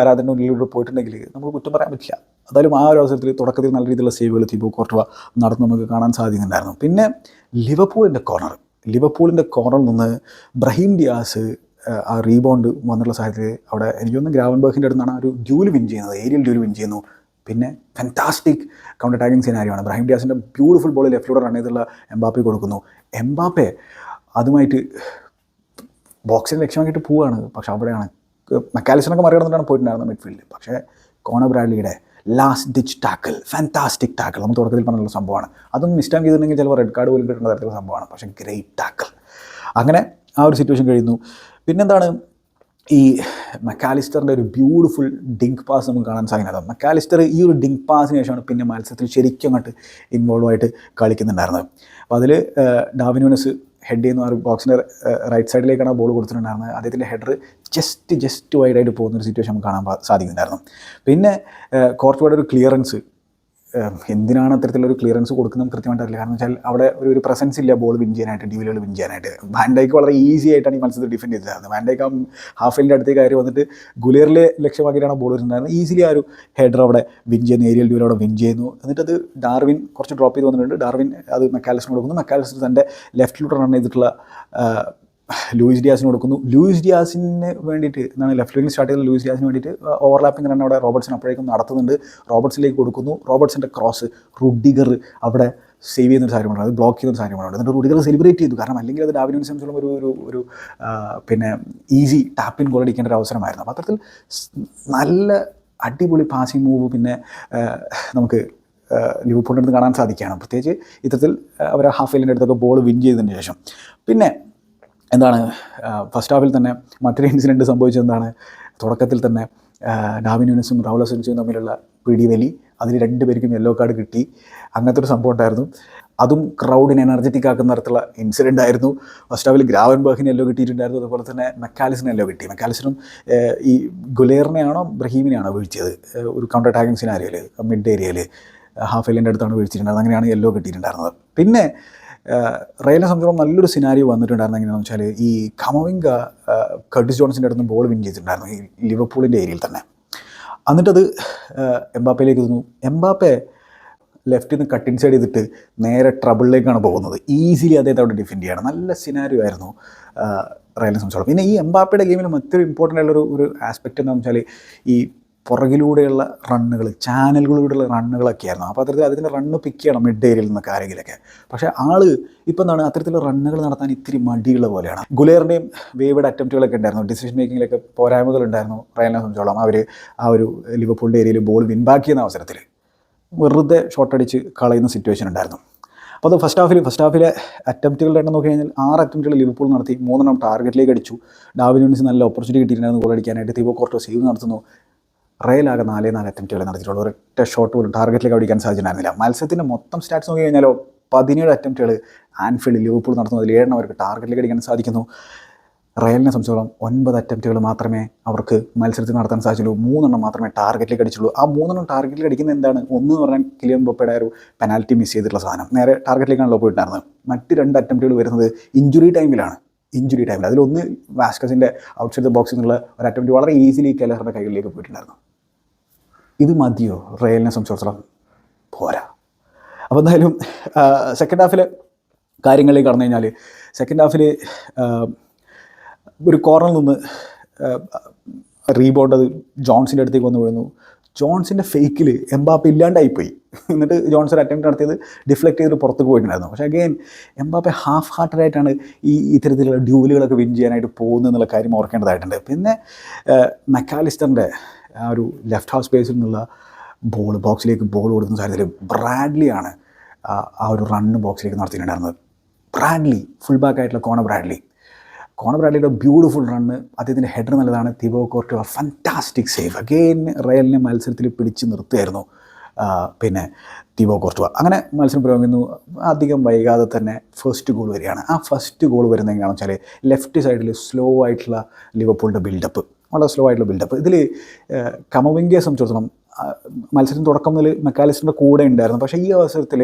ആരാധന ഉള്ളിലൂടെ പോയിട്ടുണ്ടെങ്കിൽ നമുക്ക് കുറ്റം പറയാൻ പറ്റില്ല. എന്തായാലും ആ ഒരു അവസരത്തിൽ തുടക്കത്തിൽ നല്ല രീതിയിലുള്ള സേവുകൾ തിബോ കോർട്ടുവ നടന്ന് നമുക്ക് കാണാൻ സാധിക്കുന്നുണ്ടായിരുന്നു. പിന്നെ ലിവർപൂളിന്റെ കോർണർ ലിവർപൂളിന്റെ കോർണറിൽ നിന്ന് ബ്രഹീം ഡിയാസ് ആ, റീബൗണ്ട് വന്നുള്ള സാഹചര്യത്തിൽ അവിടെ എനിക്കൊന്ന് ഗ്രാവൻബർഗിന്റെ അടുത്താണ് ആ ഒരു ഡ്യൂൽ വിൻ ചെയ്യുന്നത്. ഏരിയൽ ഡ്യൂൽ വിൻ ചെയ്യുന്നു. പിന്നെ ഫാന്റാസ്റ്റിക് കൗണ്ടർ അറ്റാക്കിംഗ് സിനാരിയാണ് ബ്രഹീം ഡിയാസിന്റെ ബ്യൂട്ടിഫുൾ ബോൾ ലെഫ്റ്റിലൂടെ റൺ ചെയ്തുള്ള എംബാപ്പെ കൊടുക്കുന്നു. എംബാപ്പെ അതുമായിട്ട് ബോക്സിൽ ലക്ഷ്യമാക്കിയിട്ട് പോവുകയാണ് പക്ഷെ അവിടെയാണ്. മെക്കാലിസിനൊക്കെ മറികടന്നിട്ടാണ് പോയിട്ടുണ്ടായിരുന്നത് മിഡ്ഫീൽഡിൽ. പക്ഷേ Conor ബ്രാഡ്ലിയുടെ last ditch tackle fantastic tackle നമ്മൾ തുടക്കത്തിൽ പറഞ്ഞുള്ള സംഭവമാണ്. അതും മിസ്റ്റേക്ക് ചെയ്തിട്ടുണ്ടെങ്കിൽ ചിലപ്പോൾ റെഡ് കാർഡ് പോലും കിട്ടുന്ന തരത്തിലുള്ള സംഭവമാണ്. പക്ഷേ ഗ്രേറ്റ് ടാക്കിൾ അങ്ങനെ ആ ഒരു സിറ്റുവേഷൻ കഴിയുന്നു. പിന്നെന്താണ്? ഈ മെക്കാലിസ്റ്ററിന്റെ ഒരു ബ്യൂട്ടിഫുൾ ഡിങ്ക് പാസ് നമുക്ക് കാണാൻ സാധിക്കുന്നത് മെക്കാലിസ്റ്റർ ഈ ഒരു ഡിങ്ക് പാസിന് ശേഷമാണ് പിന്നെ മത്സരത്തിൽ ശരിക്കും അങ്ങോട്ട് ഇൻവോൾവ് ആയിട്ട് കളിക്കുന്നുണ്ടായിരുന്നത്. അപ്പോൾ അതിൽ ഡാവിനോനസ് ഹെഡ് ചെയ്യുന്ന ഒരു ബോക്സിന്റെ റൈറ്റ് സൈഡിലേക്കാണ് ബോൾ കൊടുത്തിട്ടുണ്ടായിരുന്നത്. അദ്ദേഹത്തിന്റെ ഹെഡർ ജസ്റ്റ് ജസ്റ്റ് വൈഡായിട്ട് പോകുന്ന ഒരു സിറ്റുവേഷൻ നമുക്ക് കാണാൻ സാധിക്കുന്നുണ്ടായിരുന്നു. പിന്നെ കുറച്ചുകൂടെ ഒരു ക്ലിയറൻസ് എന്തിനാണ് അത്തരത്തിലൊരു ക്ലിയറൻസ് കൊടുക്കുന്നത് കൃത്യമായിട്ട് അറിയില്ല. കാരണം വെച്ചാൽ അവിടെ ഒരു ഒരു പ്രസൻസ് ഇല്ല ബോൾ വിൻ ചെയ്യാനായിട്ട് ഡ്യൂലുകൾ വിൻ ചെയ്യാനായിട്ട്. വാൻഡൈക്ക് വളരെ ഈസി ആയിട്ടാണ് ഈ മത്സരത്തിൽ ഡിഫെൻഡ് ചെയ്തിരുന്നത് വാൻഡൈക്ക് ആ ഹാഫ് ഫീൽഡിന്റെ അടുത്തേക്ക് കയറി വന്നിട്ട് ഗുലേറിലെ ലക്ഷ്യമാക്കിയിട്ടാണ് ബോൾ വരുന്നുണ്ടായിരുന്നത് ഈസിലി ആ ഒരു ഹെഡർ അവിടെ വിൻ ചെയ്യുന്ന ഏരിയൽ ഡ്യൂൽ അവിടെ വിൻ ചെയ്യുന്നു. എന്നിട്ട് അത് ഡാർവിൻ കുറച്ച് ഡ്രോപ്പ് ചെയ്ത് വന്നിട്ടുണ്ട്. ഡാർവിൻ അത് മെക്കാലിസിന് കൊടുക്കുന്നു. മെക്കാലിസിന് തന്റെ ലെഫ്റ്റിലൂടെ റൺ ചെയ്തിട്ടുള്ള ലൂയിസ് ഡിയാസിന് കൊടുക്കുന്നു. ലൂയിസ് ഡിയാസിന് വേണ്ടിയിട്ട് എന്താണ് ലെഫ്റ്റ് വിങ്ങിൽ സ്റ്റാർട്ട് ചെയ്ത ലൂയിസ് ഡിയാസിന് വേണ്ടിയിട്ട് ഓവർലാപ്പിംഗ് റൺ അവിടെ റോബർട്സിന് അപ്പോഴേക്കും നടത്തുന്നുണ്ട്. റോബർട്സിലേക്ക് കൊടുക്കുന്നു. റോബർട്സിന്റെ ക്രോസ് റുഡിഗർ അവിടെ സേവ് ചെയ്യുന്ന ഒരു കാര്യമാണ് അത് ബ്ലോക്ക് ചെയ്യുന്ന ഒരു കാര്യമാണ് എന്നിട്ട് റുഡിഗർ സെലിബ്രേറ്റ് ചെയ്തു. കാരണം അല്ലെങ്കിൽ അത് ഡാവിനെ സംബന്ധിച്ചോളം ഒരു ഒരു ഒരു പിന്നെ ഈസി ടാപ്പിൻ ഗോൾ അടിക്കേണ്ട ഒരു അവസരമായിരുന്നു. അപ്പോൾ അത്തരത്തിൽ നല്ല അടിപൊളി പാസിംഗ് മൂവ് പിന്നെ നമുക്ക് ലിവർപൂളിന്റെ അടുത്ത് കാണാൻ സാധിക്കുകയാണ്. പ്രത്യേകിച്ച് ഇത്തരത്തിൽ അവർ ഹാഫ് ഫൈലിന്റെ അടുത്തൊക്കെ ബോൾ വിൻ ചെയ്തതിന് ശേഷം. പിന്നെ എന്താണ് ഫസ്റ്റ് ഹാഫിൽ തന്നെ മറ്റൊരു ഇൻസിഡന്റ് സംഭവിച്ചത് എന്താണ് തുടക്കത്തിൽ തന്നെ ഡാവിൻ യൂനിസും റാഹുൽ അസുൻസും തമ്മിലുള്ള പിടിവലി അതിൽ രണ്ട് പേർക്കും യെല്ലോ കാർഡ് കിട്ടി. അങ്ങനത്തെ ഒരു സംഭവം ഉണ്ടായിരുന്നു. അതും ക്രൗഡിനെ എനർജറ്റിക് ആക്കുന്ന തരത്തിലുള്ള ഇൻസിഡന്റ് ആയിരുന്നു. ഫസ്റ്റ് ഹാഫിൽ ഗ്രാവൻ ബർഗിന് എല്ലോ കിട്ടിയിട്ടുണ്ടായിരുന്നു. അതുപോലെ തന്നെ മെക്കാലിസിന് എല്ലോ കിട്ടി. മെക്കാലിസിനും ഈ ഗുലേറിനെയാണോ ബ്രഹീമിനെയാണോ വീഴ്ചയത് ഒരു കൗണ്ടർ അറ്റാക്കിംഗ് സിനാരിയയിൽ മിഡ് ഏരിയയിൽ ഹാഫ് എല്ലിന്റെ അടുത്താണ് വീഴ്ചയിട്ടുണ്ടായിരുന്നത് അങ്ങനെയാണ് യെല്ലോ കിട്ടിയിട്ടുണ്ടായിരുന്നത്. പിന്നെ റയലിനെ സംബന്ധിച്ചോളം നല്ലൊരു സിനാരിയോ വന്നിട്ടുണ്ടായിരുന്നു എങ്ങനെയാണെന്ന് വെച്ചാൽ ഈ കമവിങ്ക കർട്ടിസ് ജോൺസിന്റെ അടുത്ത് ബോൾ വിൻ ചെയ്തിട്ടുണ്ടായിരുന്നു ഈ ലിവർപൂളിന്റെ ഏരിയയിൽ തന്നെ. എന്നിട്ടത് എംബാപ്പയിലേക്ക് തന്നു എംബാപ്പെ ലെഫ്റ്റിൽ നിന്ന് കട്ട് ഇൻസൈഡ് ചെയ്തിട്ട് നേരെ ട്രബിളിലേക്കാണ് പോകുന്നത്. ഈസിലി അദ്ദേഹത്തെ അവിടെ ഡിഫെൻഡ് ചെയ്യണം. നല്ല സിനാരിയോ ആയിരുന്നു റയലിനെ സംബന്ധിച്ചോളം പിന്നെ ഈ എംബാപ്പയുടെ ഗെയിമിൽ മറ്റൊരു ഇമ്പോർട്ടന്റ് ആയിട്ടുള്ളൊരു ഒരു ആസ്പെക്റ്റ് എന്താണെന്ന് വെച്ചാൽ ഈ പുറകിലൂടെയുള്ള റണ്ണുകൾ ചാനലുകളിലൂടെയുള്ള റണ്ണുകളൊക്കെ ആയിരുന്നു അപ്പോൾ അത്തരത്തിൽ അതിന്റെ റണ്ണ് പിക്ക് ചെയ്യണം മിഡ് ഏരിയയിൽ നിന്നൊക്കെ ആരെങ്കിലൊക്കെ. പക്ഷേ ആൾ ഇപ്പം എന്താണ് അത്തരത്തിലുള്ള റണ്ണുകൾ നടത്താൻ ഇത്തിരി മടിയുള്ള പോലെയാണ്. ഗുലേറിന്റെയും വേവഡ് അറ്റംപ്റ്റുകളൊക്കെ ഉണ്ടായിരുന്നു. ഡിസിഷൻ മേക്കിങ്ങിലൊക്കെ പോരായ്മകൾ ഉണ്ടായിരുന്നു റയലിനെ സംബന്ധിച്ചോളം. അവർ ആ ഒരു ലിവർപൂളിന്റെ ഏരിയയിൽ ബോൾ വിൻബാക്ക് ചെയ്യുന്ന അവസരത്തിൽ വെറുതെ ഷോട്ടടിച്ച് കളയുന്ന സിറ്റുവേഷൻ ഉണ്ടായിരുന്നു. അപ്പോൾ അത് ഫസ്റ്റ് ഹാഫിൽ ഫസ്റ്റ് ഹാഫിലെ അറ്റംപ്റ്റുകളുടെ എണ്ണം നോക്കി കഴിഞ്ഞാൽ ആറ് അറ്റംപ്റ്റുകൾ ലിവർപൂൾ നടത്തി മൂന്നെണ്ണം ടാർഗറ്റിലേക്ക് അടിച്ചു. ഡാവിൻ നല്ല ഓപ്പർച്യൂണിറ്റി കിട്ടിയിട്ടുണ്ടായിരുന്നു ഗോൾ അടിക്കാനായിട്ട്. തിബോ കോർട്ടോ സേവ് നടത്തുന്നു. റയലാകെ നാലേ നാല് അറ്റംപ്റ്റുകൾ നടത്തിയിട്ടുള്ളൂ. ഒരൊറ്റ ഷോട്ട് പോലും ടാർഗറ്റിലേക്ക് അടിക്കാൻ സാധിച്ചിട്ടുണ്ടായിരുന്നില്ല. മത്സരത്തിന്റെ മൊത്തം സ്റ്റാറ്റ്സ് നോക്കി കഴിഞ്ഞാലോ പതിനേഴ് അറ്റംപ്റ്റുകൾ ആൻഫീൽഡ് ലിവർപൂൾ നടത്തുന്നതിൽ ഏഴെണ്ണം അവർക്ക് ടാർഗറ്റിലേക്ക് അടിക്കാൻ സാധിക്കുന്നു. റയലിനെ സംബന്ധിച്ചോളം ഒൻപത് അറ്റംപ്റ്റുകൾ മാത്രമേ അവർക്ക് മത്സരത്തിൽ നടത്താൻ സാധിച്ചുള്ളൂ. മൂന്നെണ്ണം മാത്രമേ ടാർഗറ്റിലേക്ക് അടിച്ചുള്ളൂ ആ മൂന്നെണ്ണം ടാർഗറ്റിലേക്ക് അടിക്കുന്നത് എന്താണ്? ഒന്ന് എന്ന് പറഞ്ഞാൽ കിലിയൻ ബൊപ്പയുടെ ഒരു പെനാൽറ്റി മിസ് ചെയ്തിട്ടുള്ള സാധനം. നേരെ ടാർഗറ്റിലേക്കാണല്ലോ പോയിട്ടുണ്ടായിരുന്നത്. മറ്റ് രണ്ട് അറ്റംപ്റ്റുകൾ വരുന്നത് ഇഞ്ചുറി ടൈമിലാണ് ഇഞ്ചുറി ടൈമിൽ അതിലൊന്ന് വാസ്കസിന്റെ ഔട്ട്സൈഡ് ദ ബോക്സിൽ നിന്നുള്ള ഒരു അറ്റംപ്റ്റ് വളരെ ഈസിലി കെലറിന്റെ കൈകളിലേക്ക് പോയിട്ടുണ്ടായിരുന്നു. ഇത് മതിയോ? റയലിനെ സംബന്ധിച്ചിടത്തോളം പോരാ. അപ്പോൾ എന്തായാലും സെക്കൻഡ് ഹാഫിൽ കാര്യങ്ങളിലേക്ക് കടന്നു കഴിഞ്ഞാൽ സെക്കൻഡ് ഹാഫിൽ ഒരു കോർണറിൽ നിന്ന് റീബോണ്ട് അത് ജോൺസിന്റെ അടുത്തേക്ക് വന്ന് വീഴുന്നു. ജോൺസിന്റെ ഫേക്കിൽ എംബാപ്പ ഇല്ലാണ്ടായിപ്പോയി എന്നിട്ട് ജോൺസൺ അറ്റംപ്റ്റ് നടത്തിയത് ഡിഫ്ലക്റ്റ് ചെയ്തിട്ട് പുറത്തേക്ക് പോയിട്ടുണ്ടായിരുന്നു. പക്ഷേ അഗെയിൻ എംബാപ്പെ ഹാഫ് ഹാർട്ടഡായിട്ടാണ് ഈ ഇത്തരത്തിലുള്ള ഡ്യൂലുകളൊക്കെ വിൻ ചെയ്യാനായിട്ട് പോകുന്നത് എന്നുള്ള കാര്യം ഓർക്കേണ്ടതായിട്ടുണ്ട്. പിന്നെ മെക്കാലിസ്റ്ററിന്റെ ആ ഒരു ലെഫ്റ്റ് ഹാഫ് സ്പേസിൽ നിന്നുള്ള ബോൾ ബോക്സിലേക്ക് ബോൾ കൊടുക്കുന്ന സാഹചര്യത്തിൽ ബ്രാഡ്ലിയാണ് ആ ഒരു റണ്ണ് ബോക്സിലേക്ക് നടത്തിയിട്ടുണ്ടായിരുന്നത്. ബ്രാഡ്ലി ഫുൾ ബാക്ക് ആയിട്ടുള്ള കോണ ബ്രാഡ്ലി. കോണ ബ്രാഡ്ലിയുടെ ബ്യൂട്ടിഫുൾ റണ്ണ് അദ്ദേഹത്തിന്റെ ഹെഡർ നല്ലതാണ്. Thibaut Courtois fantastic save again റയലിനെ മത്സരത്തിൽ പിടിച്ച് നിർത്തുമായിരുന്നു പിന്നെ തിബോ കോർട്ടുവ അങ്ങനെ മത്സരം പുരോഗമിക്കുന്നു. അധികം വൈകാതെ തന്നെ ഫസ്റ്റ് ഗോൾ വരികയാണ്. ആ ഫസ്റ്റ് ഗോൾ വരുന്നത് എങ്ങനെയാണെന്ന് വെച്ചാൽ ലെഫ്റ്റ് സൈഡിൽ സ്ലോ ആയിട്ടുള്ള ലിവർപൂളിന്റെ ബിൽഡപ്പ് വളരെ സ്ലോ ആയിട്ടുള്ള ബിൽഡപ്പ് ഇതിൽ കമവിങ്കയെ സംബന്ധിച്ചിടത്തോളം മത്സരം തുടക്കം മുതൽ മെക്കാലിസ്റ്ററിന്റെ കൂടെ ഉണ്ടായിരുന്നു. പക്ഷേ ഈ അവസരത്തിൽ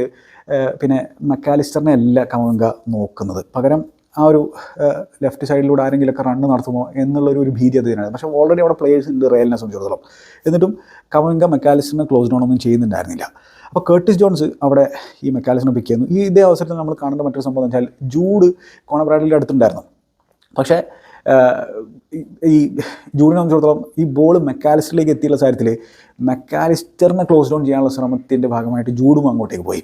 പിന്നെ മെക്കാലിസ്റ്ററിനെ അല്ല കമവിങ്ക നോക്കുന്നത്. പകരം ആ ഒരു ലെഫ്റ്റ് സൈഡിലൂടെ ആരെങ്കിലുമൊക്കെ റണ്ണ് നടത്തുമോ എന്നുള്ളൊരു ഒരു ഭീതി അതിനാണ് പക്ഷേ ഓൾറെഡി അവിടെ പ്ലേയേഴ്സ് ഉണ്ട് റയലിനെ സംബന്ധിച്ചിടത്തോളം. എന്നിട്ടും കമവിങ്ക മെക്കാലിസ്റ്ററിനെ ക്ലോസ് ഡൗൺ ഒന്നും ചെയ്യുന്നുണ്ടായിരുന്നില്ല. അപ്പോൾ കേർട്ടിസ് ജോൺസ് അവിടെ ഈ മെക്കാലിസിനെ പിക്ക് ചെയ്യുന്നു. ഈ ഇതേ അവസരത്തിൽ നമ്മൾ കാണേണ്ട മറ്റൊരു സംഭവം എന്ന് വെച്ചാൽ ജൂഡ് കോണബ്രാഡിന്റെ അടുത്തുണ്ടായിരുന്നു. പക്ഷേ ഈ- ജൂണിനെ സംബന്ധിച്ചിടത്തോളം ഈ ബോൾ മെക്കാലിസ്റ്ററിലേക്ക് എത്തിയുള്ള കാര്യത്തിൽ മെക്കാലിസ്റ്ററിനെ ക്ലോസ് ഡൗൺ ചെയ്യാനുള്ള ശ്രമത്തിന്റെ ഭാഗമായിട്ട് ജൂഡും അങ്ങോട്ടേക്ക് പോയി.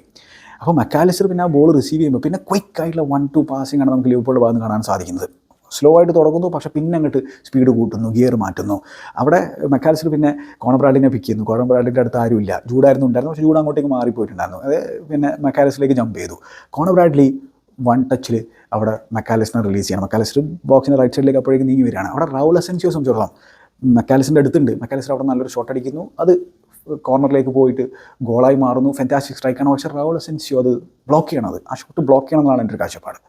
അപ്പോൾ മെക്കാലിസ്റ്റർ പിന്നെ ആ ബോൾ റിസീവ് ചെയ്യുമ്പോൾ പിന്നെ ക്വിക്ക് ആയിട്ടുള്ള വൺ ടു പാസിംഗ് ആണ് നമുക്ക് ലിവർപൂളിന്റെ ഭാഗത്ത് കാണാൻ സാധിക്കുന്നത്. സ്ലോ ആയിട്ട് തുടങ്ങുന്നു പക്ഷേ പിന്നെ അങ്ങോട്ട് സ്പീഡ് കൂട്ടുന്നു ഗിയർ മാറ്റുന്നു. അവിടെ മെക്കാലിസ്റ്റർ പിന്നെ കോണബ്രാഡിനെ പിക്ക് ചെയ്യുന്നു. കോണബ്രാഡിന്റെ അടുത്ത് ആരുമില്ല. ജൂഡായിരുന്നു ഉണ്ടായിരുന്നു പക്ഷേ ജൂഡ് അങ്ങോട്ടേക്ക് മാറിപ്പോയിട്ടുണ്ടായിരുന്നു. അത് പിന്നെ മെക്കാലിസ്റ്ററിലേക്ക് ജമ്പ് ചെയ്തു. കോണബ്രാഡ്ലി വൺ ടച്ചിൽ അവിടെ മെക്കാലിസിനെ റിലീസ് ചെയ്യണം. മെക്കാലിസ്റ്റർ ബോക്സിന്റെ റൈറ്റ് സൈഡിലേക്ക് അപ്പോഴേക്കും നീങ്ങി വരികയാണ്. അവിടെ റൗൾ അസെൻസിയോ സംബന്ധിച്ചിടത്തോളം മെക്കാലിസിന്റെ അടുത്തുണ്ട്. മെക്കാലിസ്റ്റർ അവിടെ നല്ലൊരു ഷോട്ട് അടിക്കുന്നു. അത് കോർണറിലേക്ക് പോയിട്ട് ഗോളായി മാറുന്നു. ഫെന്റാസ്റ്റിക് സ്ട്രൈക്കാണ് പക്ഷേ റൗൾ അസെൻസിയോ അത് ബ്ലോക്ക് ചെയ്യണം അത്. ആ ഷോട്ട് ബ്ലോക്ക് ചെയ്യണം എന്നാണ് എന്റെ ഒരു കാഴ്ചപ്പാട്.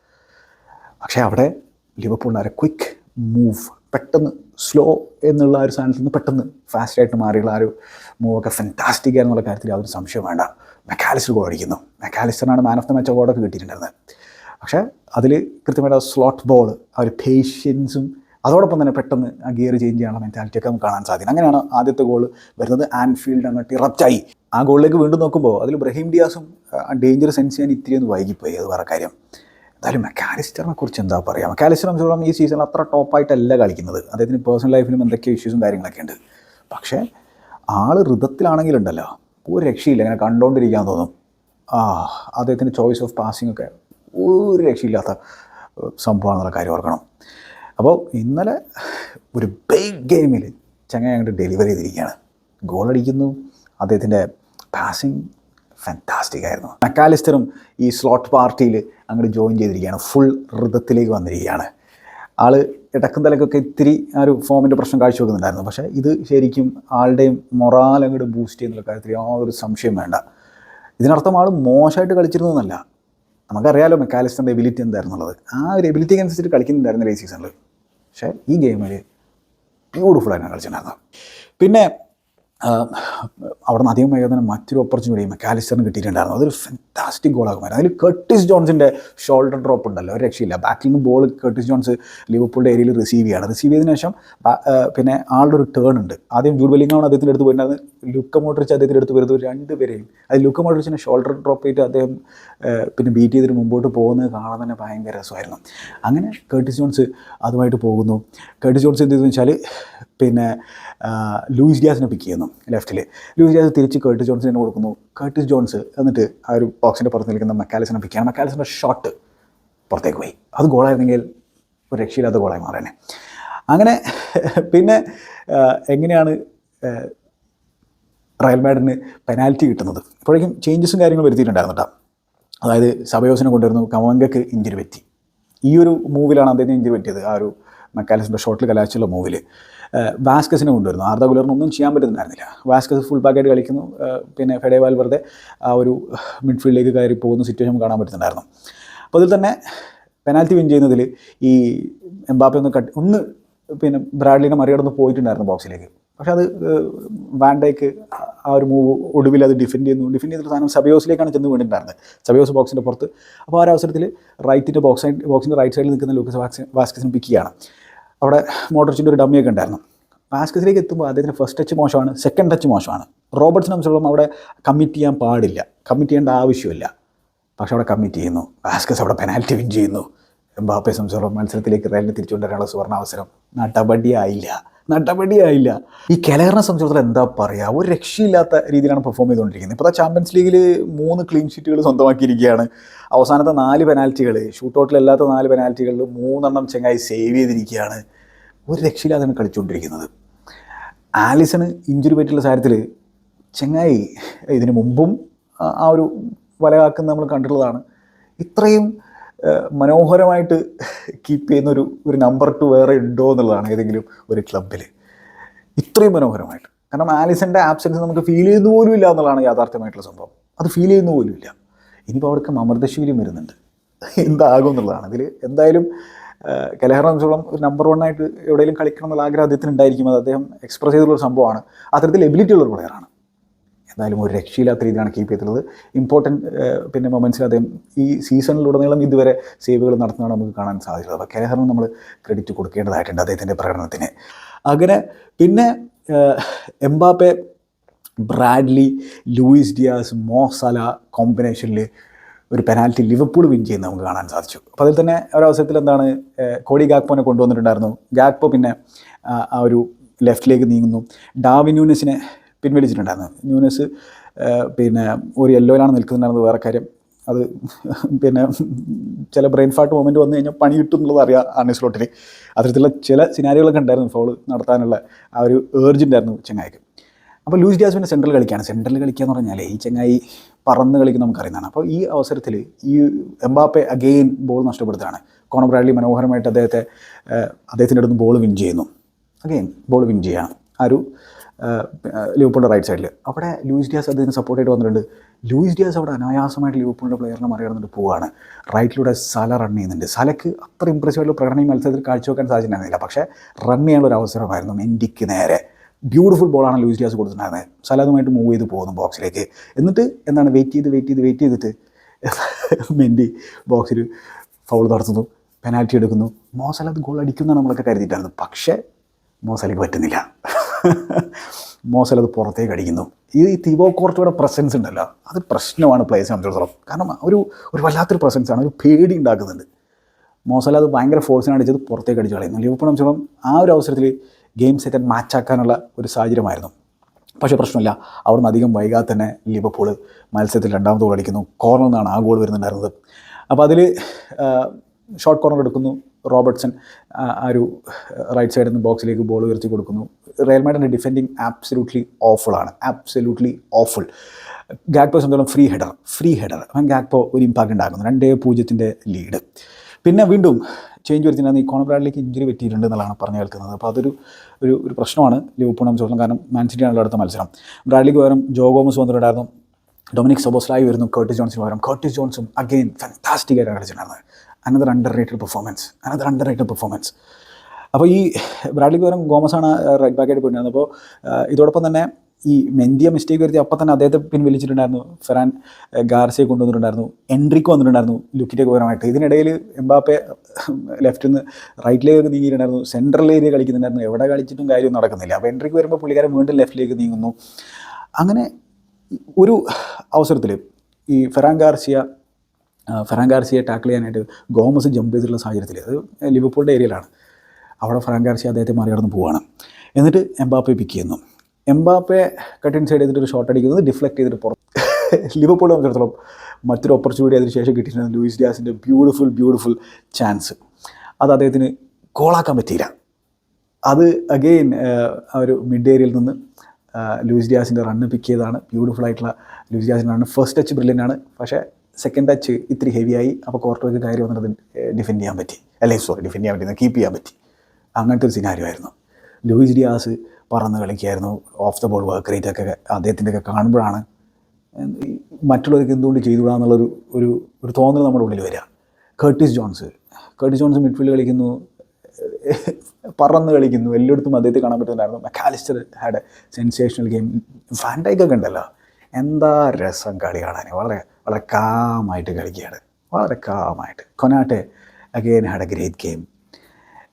പക്ഷേ അവിടെ ലിവർപൂളിന്റെ ക്വിക്ക് മൂവ് പെട്ടെന്ന് സ്ലോ എന്നുള്ള ആ ഒരു സാധനത്തിൽ നിന്ന് പെട്ടെന്ന് ഫാസ്റ്റായിട്ട് മാറിയുള്ള ആ ഒരു മൂവൊക്കെ ഫെന്റാസ്റ്റിക് എന്നുള്ള കാര്യത്തിൽ യാതൊരു സംശയം വേണ്ട. മെക്കാലിസ്റ്റർ ഗോൾ അടിക്കുന്നു. മെക്കാലിസ്റ്ററിനാണ് മാൻ ഓഫ് ദ മാച്ച് അവാർഡൊക്കെ കിട്ടിയിട്ടുണ്ടായിരുന്നത്. പക്ഷേ അതിൽ കൃത്യമായിട്ട് സ്ലോട്ട് ബോൾ ആ ഒരു പേഷ്യൻസും അതോടൊപ്പം തന്നെ പെട്ടെന്ന് ആ ഗിയർ ചേഞ്ച് ചെയ്യാനുള്ള മെന്റാലിറ്റിയൊക്കെ നമുക്ക് കാണാൻ സാധിക്കും. അങ്ങനെയാണ് ആദ്യത്തെ ഗോൾ വരുന്നത്. ആൻഫീൽഡ് അങ്ങോട്ട് ഇറപ്റ്റായി ആ ഗോളിലേക്ക് വീണ്ടും നോക്കുമ്പോൾ അതിൽ ബ്രഹീം ഡിയാസും ഡേഞ്ചർ സെൻസ് ചെയ്യാൻ ഇത്തിരി ഒന്ന് വൈകിപ്പോയി. അത് വേറെ കാര്യം. എന്തായാലും മെക്കാലിസ്റ്ററിനെ കുറിച്ച് എന്താ പറയുക മെക്കാലിസ്റ്റർ സംബന്ധിച്ചോളം ഈ സീസൺ അത്ര ടോപ്പായിട്ടല്ല കളിക്കുന്നത്. അദ്ദേഹത്തിന് പേഴ്സണൽ ലൈഫിലും എന്തൊക്കെ ഇഷ്യൂസും കാര്യങ്ങളൊക്കെ ഉണ്ട്. പക്ഷേ ആൾ ഋതത്തിലാണെങ്കിലുണ്ടല്ലോ. ഒരു രക്ഷയില്ല. അങ്ങനെ കണ്ടുകൊണ്ടിരിക്കാൻ തോന്നും. ആ അദ്ദേഹത്തിന്റെ ചോയ്സ് ഓഫ് പാസിംഗ് ഒക്കെ ഒരു രക്ഷയില്ലാത്ത സംഭവം സംഭവമാണെന്നുള്ള കാര്യം ഓർക്കണം. അപ്പോൾ ഇന്നലെ ഒരു ബിഗ് ഗെയിമിൽ ചങ്ങ അങ്ങോട്ട് ഡെലിവറി ചെയ്തിരിക്കുകയാണ്. ഗോൾ അടിക്കുന്നു. അദ്ദേഹത്തിന്റെ പാസിങ് ഫാന്റാസ്റ്റിക് ആയിരുന്നു. മെക്കാലിസ്റ്ററും ഈ സ്ലോട്ട് പാർട്ടിയിൽ അങ്ങോട്ട് ജോയിൻ ചെയ്തിരിക്കുകയാണ്. ഫുൾ ഋതത്തിലേക്ക് വന്നിരിക്കുകയാണ്. ആൾ ഇടക്കും തലക്കൊക്കെ ഇത്തിരി ആ ഒരു ഫോമിന്റെ പ്രശ്നം കാഴ്ചവെക്കുന്നുണ്ടായിരുന്നു പക്ഷേ ഇത് ശരിക്കും ആളുടെയും മൊറാൽ അങ്ങോട്ട് ബൂസ്റ്റ് ചെയ്യുന്നുള്ള കാര്യത്തിൽ യാതൊരു സംശയം വേണ്ട. ഇതിനർത്ഥം ആൾ മോശമായിട്ട് കളിച്ചിരുന്നു എന്നല്ല നമുക്കറിയാലോ മെക്കാലിസ്റ്ററിന്റെ എബിലിറ്റി എന്തായിരുന്നുള്ളത്. ആ ഒരു എബിലിറ്റിക്ക് അനുസരിച്ച് കളിക്കുന്നുണ്ടായിരുന്നു ഈ സീസണിൽ പക്ഷേ ഈ ഗെയിമിൽ ബ്യൂട്ടിഫുൾ ആയിരുന്നു കളിച്ചിട്ടുണ്ടായിരുന്നത്. പിന്നെ അവിടെ നിന്ന് അധികം വൈകാതെ മറ്റൊരു ഓപ്പർച്യൂണിറ്റി മെക്കാലിസ്റ്ററിന് കിട്ടിയിട്ടുണ്ടായിരുന്നു. അതൊരു ഫാന്റാസ്റ്റിക് ഗോളാകുമായിരുന്നു അതിൽ കർട്ടിസ് ജോൺസിന്റെ ഷോൾഡർ ഡ്രോപ്പ് ഉണ്ടല്ലോ ഒരു രക്ഷയില്ല. ബാക്കിൽ ബോൾ കർട്ടിസ് ജോൺസ് ലിവർപൂളിന്റെ ഏരിയയിൽ റിസീവ് ചെയ്യാണ്. റിസീവ് ചെയ്തതിനു ശേഷം പിന്നെ ആളുടെ ഒരു ടേൺ ഉണ്ട്. ആദ്യം ജൂഡ് ബെല്ലിങ്ങാണ് അദ്ദേഹത്തിന്റെ അടുത്ത് പോയിട്ടുണ്ടായിരുന്നത് ലുക്ക മോട്ടറിച്ച് അദ്ദേഹത്തിന്റെ അടുത്ത് വരുന്നത് രണ്ടുപേരെയും അത് ലുക്ക മോട്ടറിച്ചിന്റെ ഷോൾഡർ ഡ്രോപ്പ് ചെയ്തിട്ട് അദ്ദേഹം പിന്നെ ബീറ്റ് ചെയ്തിട്ട് മുമ്പോട്ട് പോകുന്നത് കാണാൻ തന്നെ ഭയങ്കര രസമായിരുന്നു. അങ്ങനെ കർട്ടിസ് ജോൺസ് അതുമായിട്ട് പോകുന്നു. കർട്ടിസ് ജോൺസ് എന്ത് ചെയ്തെന്ന് വെച്ചാൽ പിന്നെ ലൂയിസ് ഡിയാസിനെ പിക്ക് ചെയ്യുന്നു ലെഫ്റ്റിൽ ലൂയിസ് ഡിയാസ് തിരിച്ച് കേർട്ടിസ് ജോൺസിനെ കൊടുക്കുന്നു. കേർട്ടിസ് ജോൺസ് എന്നിട്ട് ആ ഒരു ബോക്സിന്റെ പുറത്ത് നിൽക്കുന്ന മെക്കാലിസിനെ പിക്ക് ചെയ്യണം. മെക്കാലിസിന്റെ ഷോട്ട് പുറത്തേക്ക് പോയി. അത് ഗോളായിരുന്നെങ്കിൽ ഒരു രക്ഷയില്ലാത്ത ഗോളായി മാറാനെ. അങ്ങനെ പിന്നെ എങ്ങനെയാണ് റയൽ മാഡിന് പെനാൽറ്റി കിട്ടുന്നത്? ഇപ്പോഴേക്കും ചേഞ്ചസും കാര്യങ്ങളും വരുത്തിയിട്ടുണ്ടായിരുന്നു കേട്ടോ. അതായത് സബയോസിനെ കൊണ്ടുവരുന്നു. കമങ്കക്ക് ഇഞ്ചുറി പറ്റി. ഈ ഒരു മൂവിലാണ് അദ്ദേഹത്തിന് ഇഞ്ചുറി പറ്റിയത്. ആ ഒരു മെക്കാലിസിന്റെ ഷോട്ടിൽ കലാശിച്ചുള്ള മൂവിൽ. വാസ്കസിനെ കൊണ്ടുവരുന്നു. ആർദ ഗുലറിന് ഒന്നും ചെയ്യാൻ പറ്റുന്നുണ്ടായിരുന്നില്ല വാസ്കസ് ഫുൾ ബാക്കായിട്ട് കളിക്കുന്നു. പിന്നെ ഫെഡേവാൽ വെറുതെ ആ ഒരു മിഡ്ഫീൽഡിലേക്ക് കയറി പോകുന്ന സിറ്റുവേഷൻ കാണാൻ പറ്റുന്നുണ്ടായിരുന്നു. അപ്പോൾ അതിൽ തന്നെ പെനാൽറ്റി വിൻ ചെയ്യുന്നതിൽ ഈ എംബാപ്പെ ഒന്ന് കട്ട് ഒന്ന് പിന്നെ ബ്രാഡ്ലിനെ മറികടന്ന് പോയിട്ടുണ്ടായിരുന്നു ബോക്സിലേക്ക് പക്ഷെ അത് വാൻഡേക്ക് ആ ഒരു മൂവ് ഒടുവിൽ അത് ഡിഫെൻഡ് ചെയ്യുന്നു. ഡിഫെൻഡ് ചെയ്തിട്ട് സാധനം സബയോസിലേക്കാണ് ചെന്ന് വീണിട്ടുണ്ടായിരുന്നത്. സബയോസ് ബോക്സിന്റെ പുറത്ത്. അപ്പോൾ ആ അവസരത്തിൽ റൈറ്റിന്റെ ബോക്സ് ബോക്സിന്റെ റൈറ്റ് സൈഡിൽ നിൽക്കുന്ന ലൂക്കസ് വാക്സ് വാസ്കസിനെ പിക്ക് ചെയ്യാണ് അവിടെ മോട്ടോർച്ചിന്റെ ഒരു ഡമ്മിയൊക്കെ ഉണ്ടായിരുന്നു. വാസ്കസിലേക്ക് എത്തുമ്പോൾ അദ്ദേഹത്തിന് ഫസ്റ്റ് ടച്ച് മോശമാണ് സെക്കൻഡ് ടച്ച് മോശമാണ്. റോബർട്സിനെ സംബന്ധിച്ചിടത്തോളം അവിടെ കമ്മിറ്റ് ചെയ്യാൻ പാടില്ല. കമ്മിറ്റ് ചെയ്യേണ്ട ആവശ്യമില്ല. പക്ഷെ അവിടെ കമ്മിറ്റ് ചെയ്യുന്നു. വാസ്കസ് അവിടെ പെനാൽറ്റി വിൻ ചെയ്യുന്നു. എംബാപ്പയെ സംബന്ധിച്ചിടത്തോളം മത്സരത്തിലേക്ക് റയലിനെ തിരിച്ചുകൊണ്ടുവരാനുള്ള സുവർണ അവസരം. നടപടിയായില്ല. ഈ കെലറിനെ സംബന്ധിച്ചിടത്തോളം എന്താ പറയുക ഒരു രക്ഷയില്ലാത്ത രീതിയിലാണ് പെർഫോം ചെയ്തുകൊണ്ടിരിക്കുന്നത്. ഇപ്പോൾ ചാമ്പ്യൻസ് ലീഗിൽ മൂന്ന് ക്ലീൻ ഷീറ്റുകൾ സ്വന്തമാക്കിയിരിക്കുകയാണ്. അവസാനത്തെ നാല് പെനാൽറ്റികൾ ഷൂട്ടൗട്ടിലല്ലാത്ത നാല് പെനാൽറ്റികളിൽ മൂന്നെണ്ണം ചെങ്ങായി സേവ് ചെയ്തിരിക്കുകയാണ്. ഒരു രക്ഷയില്ലാതെയാണ് കളിച്ചുകൊണ്ടിരിക്കുന്നത്. ആലിസണ് ഇഞ്ചുറി പറ്റിയുള്ള സാഹചര്യത്തിൽ ചെങ്ങായി ഇതിനു മുമ്പും ആ- ഒരു വലകാക്കുന്ന നമ്മൾ കണ്ടിട്ടുള്ളതാണ്. ഇത്രയും മനോഹരമായിട്ട് കീപ്പ് ചെയ്യുന്ന ഒരു ഒരു നമ്പർ ടു വേറെ ഉണ്ടോ എന്നുള്ളതാണ് ഏതെങ്കിലും ഒരു ക്ലബിൽ ഇത്രയും മനോഹരമായിട്ട്. കാരണം ആലിസന്റെ ആബ്സെൻസ് നമുക്ക് ഫീൽ ചെയ്യുന്ന പോലും ഇല്ല എന്നുള്ളതാണ് യാഥാർത്ഥ്യമായിട്ടുള്ള സംഭവം. അത് ഫീൽ ചെയ്യുന്ന പോലും ഇല്ല. ഇനിയിപ്പോൾ അവിടേക്ക് അമൃതശീലം വരുന്നുണ്ട്. എന്താകും എന്നുള്ളതാണ്. ഇതിൽ എന്തായാലും കലഹറ സംബന്ധിച്ചോളം ഒരു നമ്പർ വൺ ആയിട്ട് എവിടെയെങ്കിലും കളിക്കണം എന്നുള്ള ആഗ്രഹം അദ്ദേഹത്തിന് ഉണ്ടായിരിക്കും അത് അദ്ദേഹം എക്സ്പ്രസ് ചെയ്തിട്ടുള്ള സംഭവമാണ്. അത്തരത്തിൽ എബിലിറ്റി ഉള്ള ഒരു പ്ലെയറാണ് എന്തായാലും ഒരു രക്ഷയില്ലാത്ത രീതിയിലാണ് കീപ്പ് ചെയ്തിട്ടുള്ളത്. ഇമ്പോർട്ടന്റ് പിന്നെ മൊമെന്റ്സിൽ അദ്ദേഹം ഈ സീസണിലുടനീളം ഇതുവരെ സേവുകൾ നടത്തുന്നതാണ് നമുക്ക് കാണാൻ സാധിച്ചത്. അപ്പോൾ കേരളം നമ്മൾ ക്രെഡിറ്റ് കൊടുക്കേണ്ടതായിട്ടുണ്ട് അദ്ദേഹത്തിന്റെ പ്രകടനത്തിന്. അങ്ങനെ പിന്നെ Mbappe Bradley Luis Diaz Mo Salah കോമ്പിനേഷനിൽ ഒരു പെനാൽറ്റി ലിവർപൂൾ വിൻ ചെയ്യുന്ന നമുക്ക് കാണാൻ സാധിച്ചു. അപ്പോൾ അതിൽ തന്നെ ഒരവസരത്തിൽ എന്താണ് കോടി ഗാക്പോനെ കൊണ്ടുവന്നിട്ടുണ്ടായിരുന്നു. ഗാക്പോ പിന്നെ ആ, ഒരു ലെഫ്റ്റിലേക്ക് നീങ്ങുന്നു. ഡാവി ന്യൂനസിനെ പിൻവലിച്ചിട്ടുണ്ടായിരുന്നു. ന്യൂനസ് പിന്നെ ഒരു യെല്ലോയിലാണ് നിൽക്കുന്നുണ്ടായിരുന്നത് വേറെ കാര്യം. അത് പിന്നെ ചില ബ്രെയിൻ ഫാട്ട് മൊമെന്റ് വന്നു കഴിഞ്ഞാൽ പണി കിട്ടും എന്നുള്ളത് അറിയാം ആർണി സ്ലോട്ടിൽ അത്തരത്തിലുള്ള ചില സിനാരികളൊക്കെ ഉണ്ടായിരുന്നു ഫോൾ നടത്താനുള്ള ആ ഒരു ഏർജ് ഉണ്ടായിരുന്നു ചെങ്ങായിക്ക്. അപ്പോൾ ലൂസ് പിന്നെ സെൻട്രൽ കളിക്കുകയാണ് സെൻട്രൽ കളിക്കുക എന്ന് പറഞ്ഞാൽ ഈ ചെങ്ങായി പറന്ന് കളിക്കുന്ന നമുക്കറിയുന്നതാണ്. അപ്പോൾ ഈ അവസരത്തിൽ ഈ എംബാപ്പെ അഗെയിൻ ബോൾ നഷ്ടപ്പെടുത്തുകയാണ് കോണർ ബ്രാഡ്ലി മനോഹരമായിട്ട് അദ്ദേഹത്തെ അദ്ദേഹത്തിന്റെ അടുത്ത് ബോൾ വിൻ ചെയ്യുന്നു. അഗെയിൻ ബോൾ വിൻ ചെയ്യുകയാണ്. ആ ഒരു ലിവർപൂളിന്റെ റൈറ്റ് സൈഡിൽ അവിടെ ലൂയിസ് ഡിയാസ് അദ്ദേഹത്തിന് സപ്പോർട്ടായിട്ട് വന്നിട്ടുണ്ട്. ലൂയിസ് ഡിയാസ് അവിടെ അനായാസമായിട്ട് ലിവർപൂളിന്റെ പ്ലെയറിനെ മറികടന്നിട്ട് പോവുകയാണ് റൈറ്റിലൂടെ സല റൺ ചെയ്യുന്നുണ്ട്. സലക്ക് അത്ര ഇമ്പ്രസീവ് ആയിട്ടുള്ള പ്രകടനം ഈ മത്സരത്തിൽ കാഴ്ചവെക്കാൻ സാധിച്ചിട്ടുണ്ടായിരുന്നില്ല. പക്ഷേ റൺ ചെയ്യാനുള്ള ഒരു അവസരമായിരുന്നു മെൻഡിക്ക് നേരെ. ബ്യൂട്ടിഫുൾ ബോളാണ് ലൂയിസ് ഡിയാസ് കൊടുത്തിട്ടുണ്ടായിരുന്നത്. സല അതുമായിട്ട് മൂവ് ചെയ്ത് പോകുന്നു ബോക്സിലേക്ക് എന്നിട്ട് എന്താണ് വെയിറ്റ് ചെയ്ത് വെയിറ്റ് ചെയ്ത് വെയിറ്റ് ചെയ്തിട്ട് മെൻഡി ബോക്സിൽ ഫൗൾ നടത്തുന്നു. പെനാൽറ്റി എടുക്കുന്നു. മോസലത് ഗോൾ അടിക്കുന്നതാണ് നമ്മളൊക്കെ കരുതിയിട്ടായിരുന്നു പക്ഷേ മോസലിക്ക് പറ്റുന്നില്ല. [LAUGHS] മോസൽ അത് പുറത്തേക്ക് അടിക്കുന്നു. ഈ തിബോ കോർട്ടോയുടെ പ്രസൻസ് ഉണ്ടല്ലോ അത് പ്രശ്നമാണ് പ്ലേയേഴ്സിനെ സംബന്ധിച്ചിടത്തോളം. കാരണം ഒരു ഒരു വല്ലാത്തൊരു പ്രസൻസ് ആണ് ഒരു പേടി ഉണ്ടാക്കുന്നുണ്ട്. മോസൽ അത് ഭയങ്കര ഫോഴ്സിനെ അടിച്ചത് പുറത്തേക്ക് അടിച്ചു കളയുന്നു. ലിവർപൂൾ സംബന്ധിച്ചോളം ആ ഒരു അവസരത്തിൽ ഗെയിം സെറ്റ് മാച്ചാക്കാനുള്ള ഒരു സാഹചര്യമായിരുന്നു. പക്ഷേ പ്രശ്നമില്ല അവിടുന്ന് അധികം വൈകാതെ തന്നെ ലിവർപൂൾ മത്സരത്തിൽ രണ്ടാമത് ഗോൾ അടിക്കുന്നു. കോർണറിൽ നിന്നാണ് ആ ഗോൾ വരുന്നുണ്ടായിരുന്നത്. അപ്പോൾ അതിൽ ഷോർട്ട് കോർണർ എടുക്കുന്നു. റോബർട്ട്സൺ ആ ഒരു റൈറ്റ് സൈഡിൽ നിന്ന് ബോക്സിലേക്ക് ബോൾ ഉയർത്തി കൊടുക്കുന്നു. റയൽ മാഡിന്റെ ഡിഫെൻഡിങ് ആബ്സലൂട്ട്ലി ഓഫുള്ളാണ് ആബ്സലൂട്ട്ലി ഓഫുൾ ഗാക്പോ സംബന്ധിച്ചോളം ഫ്രീ ഹെഡർ ഫ്രീ ഹെഡർ അവൻ ഗാക്പോ ഒരു ഇമ്പാക്റ്റ് ഉണ്ടാക്കുന്നു. രണ്ടേ പൂജ്യത്തിന്റെ ലീഡ് പിന്നെ വീണ്ടും ചേഞ്ച് വരുത്തിനാണ് ഈ കോണബ്രാഡിലേക്ക് ഇഞ്ചുറി പറ്റിയിട്ടുണ്ട് എന്നുള്ളതാണ് പറഞ്ഞു കേൾക്കുന്നത്. അപ്പോൾ അതൊരു ഒരു ഒരു പ്രശ്നമാണ് ലിവർപൂൾ സംബന്ധിച്ചിടത്തോളം. കാരണം മാൻസിറ്റിയാണല്ലോ അടുത്ത മത്സരം. ബ്രാഡ്ലിക്ക് പകരം ജോ ഗോമസ് വന്നിട്ടുണ്ടായിരുന്നു. ഡൊമിനിക് സബോസ്ലായി വരുന്നു. കേർട്ടിസ് ജോൺസിന് പകരം. കേർട്ടിസ് ജോൺസും അഗെയിൻ ഫാന്റാസ്റ്റിക് ആയിട്ടാണ് കളിച്ചിട്ടുണ്ടായിരുന്നത് another underrated performance another underrated performance അപ്പോൾ ഈ ബ്രാഡ്ലിക്ക് പകരം ഗോമസാണ് റൈറ്റ് ബാക്കായിട്ട് പോയിട്ടുണ്ടായിരുന്നത് അപ്പോൾ ഇതോടൊപ്പം തന്നെ ഈ മെന്തിയ മിസ്റ്റേക്ക് വരുത്തി അപ്പം തന്നെ അദ്ദേഹത്തെ പിൻവലിച്ചിട്ടുണ്ടായിരുന്നു ഫെറാൻ ഗാർസിയെ കൊണ്ടുവന്നിട്ടുണ്ടായിരുന്നു. എൻട്രിക്ക് വന്നിട്ടുണ്ടായിരുന്നു ലുക്കിറ്റേക്ക് പകരമായിട്ട്. ഇതിനിടയിൽ എംബാപ്പെ ലെഫ്റ്റിൽ നിന്ന് റൈറ്റിലേക്ക് നീങ്ങിയിട്ടുണ്ടായിരുന്നു. Central area കളിക്കുന്നുണ്ടായിരുന്നു. എവിടെ കളിച്ചിട്ടും കാര്യം നടക്കുന്നില്ല. അപ്പോൾ എൻട്രിക്ക് വരുമ്പോൾ പുള്ളിക്കാരൻ വീണ്ടും ലെഫ്റ്റിലേക്ക് നീങ്ങുന്നു. അങ്ങനെ ഒരു അവസരത്തിൽ ഈ ഫെറാൻ ഗാർസിയ ഫെറാൻ ഗാർസിയെ ടാക്കിൾ ചെയ്യാനായിട്ട് ഗോമസ് ജമ്പ് ചെയ്തിട്ടുള്ള സാഹചര്യത്തിൽ അത് ലിവർപൂളിന്റെ ഏരിയയിലാണ്. അവിടെ ഫെറാൻ അദ്ദേഹത്തെ മാറി മറികടന്ന് പോവുകയാണ്. എന്നിട്ട് എംബാപ്പെ പിക്ക് ചെയ്യുന്നു. എംബാപ്പെ കട്ടിൻ സൈഡ് ചെയ്തിട്ട് ഒരു ഷോട്ട് അടിക്കുന്നത് ഡിഫ്ലക്ട് ചെയ്തിട്ട് പുറത്ത് [LAUGHS] ലിവർപൂൾ സംബന്ധിച്ചിടത്തോളം മറ്റൊരു ഓപ്പർച്യൂണിറ്റി അതിന് ശേഷം കിട്ടിയിട്ടുണ്ട് ലൂയിസ് ഡിയാസിന്റെ ബ്യൂട്ടിഫുൾ ബ്യൂട്ടിഫുൾ ചാൻസ് അത് അദ്ദേഹത്തിന് ഗോളാക്കാൻ പറ്റിയില്ല. അത് അഗെയിൻ ഒരു മിഡ് ഏരിയയിൽ നിന്ന് ലൂയിസ് ഡിയാസിന്റെ റണ്ണ് പിക്ക് ചെയ്തതാണ്. ബ്യൂട്ടിഫുൾ ആയിട്ടുള്ള ലൂയിസ് ഡിയാസിന്റെ റണ്ണ് ഫസ്റ്റ് ടച്ച് ബ്രില്യന്റ് ആണ്. പക്ഷേ സെക്കൻഡ് ടച്ച് ഇത്തിരി ഹെവി ആയി. അപ്പോൾ കോർട്ടർക്ക് കയറി വന്നിട്ട് ഡിഫെൻഡ് ചെയ്യാൻ പറ്റി. അല്ലെങ്കിൽ സോറി ഡിഫെൻഡ് ചെയ്യാൻ പറ്റി. കീപ്പ് ചെയ്യാൻ പറ്റി. അങ്ങനത്തെ ഒരു സിനാരിയോ ആയിരുന്നു. ലൂയിസ് ഡിയാസ് പറന്ന് കളിക്കുമായിരുന്നു off the ball work rate ഒക്കെ അദ്ദേഹത്തിന്റെ ഒക്കെ കാണുമ്പോഴാണ് മറ്റുള്ളവർക്ക് എന്തുകൊണ്ട് ചെയ്തുകൂടാന്നുള്ളൊരു ഒരു ഒരു തോന്നൽ നമ്മുടെ ഉള്ളിൽ വരിക. Curtis Jones Curtis Jones midfield കളിക്കുന്നു. പറന്ന് കളിക്കുന്നു. എല്ലായിടത്തും അദ്ദേഹത്തെ കാണാൻ പറ്റുന്നുണ്ടായിരുന്നു. Mac Allister had sensational game ഫാൻഡൈക്കൊക്കെ ഉണ്ടല്ലോ. എന്താ രസം കളി കാണാൻ വളരെ വളരെ കാമായിട്ട് കളിക്കുകയാണ്. വളരെ കാമായിട്ട്. Konate again had a great game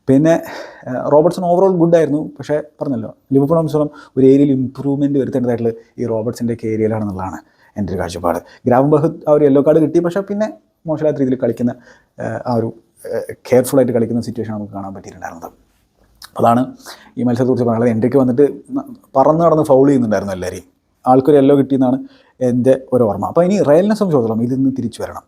പിന്നെ റോബർട്ട്സൺ ഓവറോൾ ഗുഡ് ആയിരുന്നു. പക്ഷേ പറഞ്ഞല്ലോ സംബന്ധിച്ചോളം ഒരു ഏരിയയിൽ ഇമ്പ്രൂവ്മെന്റ് വരുത്തേണ്ടതായിട്ടുള്ള ഈ റോബർട്സിന്റെ ഒക്കെ ഏരിയയിലാണെന്നുള്ളതാണ് എന്റെ ഒരു കാഴ്ചപ്പാട്. ഗ്രാമം ബഹത്ത് ആ ഒരു യെല്ലോ കാർഡ് കിട്ടി. പക്ഷേ പിന്നെ മോശമില്ലാത്ത രീതിയിൽ കളിക്കുന്ന ആ, ഒരു കെയർഫുള്ളായിട്ട് കളിക്കുന്ന സിറ്റുവേഷൻ നമുക്ക് കാണാൻ പറ്റിയിട്ടുണ്ടായിരുന്നത്. അതാണ് ഈ മത്സരത്തെക്കുറിച്ച് പറയാനുള്ളത്. എന്റെക്ക് വന്നിട്ട് പറന്ന് നടന്ന് ഫൗൾ ചെയ്യുന്നുണ്ടായിരുന്നു എല്ലാവരെയും. ആൾക്കൊരു യെല്ലോ കിട്ടിയെന്നാണ് എന്റെ ഒരു ഓർമ്മ. അപ്പോൾ ഇനി റയലിനെ സംബന്ധിച്ചിടത്തോളം ഇതിൽ നിന്ന് തിരിച്ചു വരണം.